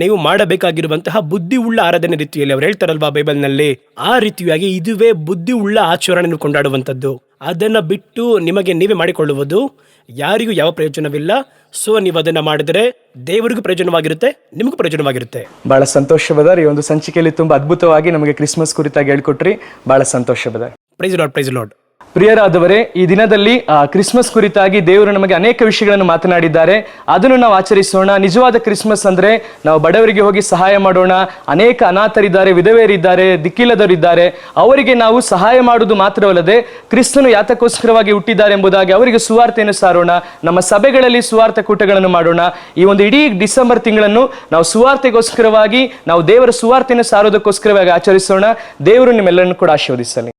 ನೀವು ಮಾಡಬೇಕಾಗಿರುವಂತಹ ಬುದ್ಧಿ ಉಳ್ಳ ಆರಾಧನೆ ರೀತಿಯಲ್ಲಿ ಅವ್ರು ಹೇಳ್ತಾರಲ್ವಾ ಬೈಬಲ್ನಲ್ಲಿ, ಆ ರೀತಿಯಾಗಿ ಇದುವೇ ಬುದ್ಧಿ ಉಳ್ಳ ಆಚರಣೆಯನ್ನು ಕೊಂಡಾಡುವಂಥದ್ದು. ಅದನ್ನ ಬಿಟ್ಟು ನಿಮಗೆ ನೀವೇ ಮಾಡಿಕೊಳ್ಳುವುದು, ಯಾರಿಗೂ ಯಾವ ಪ್ರಯೋಜನವಿಲ್ಲ. ಸೊ ನೀವು ಅದನ್ನ ಮಾಡಿದ್ರೆ ದೇವರಿಗೂ ಪ್ರಯೋಜನವಾಗಿರುತ್ತೆ ನಿಮಗೂ ಪ್ರಯೋಜನವಾಗಿರುತ್ತೆ. ಬಹಳ ಸಂತೋಷ ಬದರ್ ಈ ಒಂದು ಸಂಚಿಕೆಯಲ್ಲಿ ತುಂಬಾ ಅದ್ಭುತವಾಗಿ ನಮಗೆ ಕ್ರಿಸ್ಮಸ್ ಕುರಿತಾಗಿ ಹೇಳ್ಕೊಟ್ರಿ. ಬಹಳ ಸಂತೋಷವಾದ ಪ್ರೈಸ್ ಲಾಡ್ ಪ್ರೈಸ್ ಲಾಡ್ ಪ್ರಿಯರಾದವರೇ, ಈ ದಿನದಲ್ಲಿ ಕ್ರಿಸ್ಮಸ್ ಕುರಿತಾಗಿ ದೇವರು ನಮಗೆ ಅನೇಕ ವಿಷಯಗಳನ್ನು ಮಾತನಾಡಿದ್ದಾರೆ. ಅದನ್ನು ನಾವು ಆಚರಿಸೋಣ. ನಿಜವಾದ ಕ್ರಿಸ್ಮಸ್ ಅಂದರೆ, ನಾವು ಬಡವರಿಗೆ ಹೋಗಿ ಸಹಾಯ ಮಾಡೋಣ. ಅನೇಕ ಅನಾಥರಿದ್ದಾರೆ, ವಿಧವೆಯರಿದ್ದಾರೆ, ದಿಕ್ಕಿಲ್ಲದವರಿದ್ದಾರೆ. ಅವರಿಗೆ ನಾವು ಸಹಾಯ ಮಾಡುವುದು ಮಾತ್ರವಲ್ಲದೆ, ಕ್ರಿಸ್ತನು ಯಾತಕ್ಕೋಸ್ಕರವಾಗಿ ಹುಟ್ಟಿದ್ದಾರೆ ಎಂಬುದಾಗಿ ಅವರಿಗೆ ಸುವಾರ್ತೆಯನ್ನು ಸಾರೋಣ. ನಮ್ಮ ಸಭೆಗಳಲ್ಲಿ ಸುವಾರ್ಥ ಕೂಟಗಳನ್ನು ಮಾಡೋಣ. ಈ ಒಂದು ಇಡೀ ಡಿಸೆಂಬರ್ ತಿಂಗಳನ್ನು ನಾವು ಸುವಾರ್ತೆಗೋಸ್ಕರವಾಗಿ, ನಾವು ದೇವರ ಸುವಾರ್ತೆಯನ್ನು ಸಾರೋದಕ್ಕೋಸ್ಕರವಾಗಿ ಆಚರಿಸೋಣ. ದೇವರು ನಿಮ್ಮೆಲ್ಲರನ್ನು ಕೂಡ ಆಶೀರ್ವದಿಸಲಿ.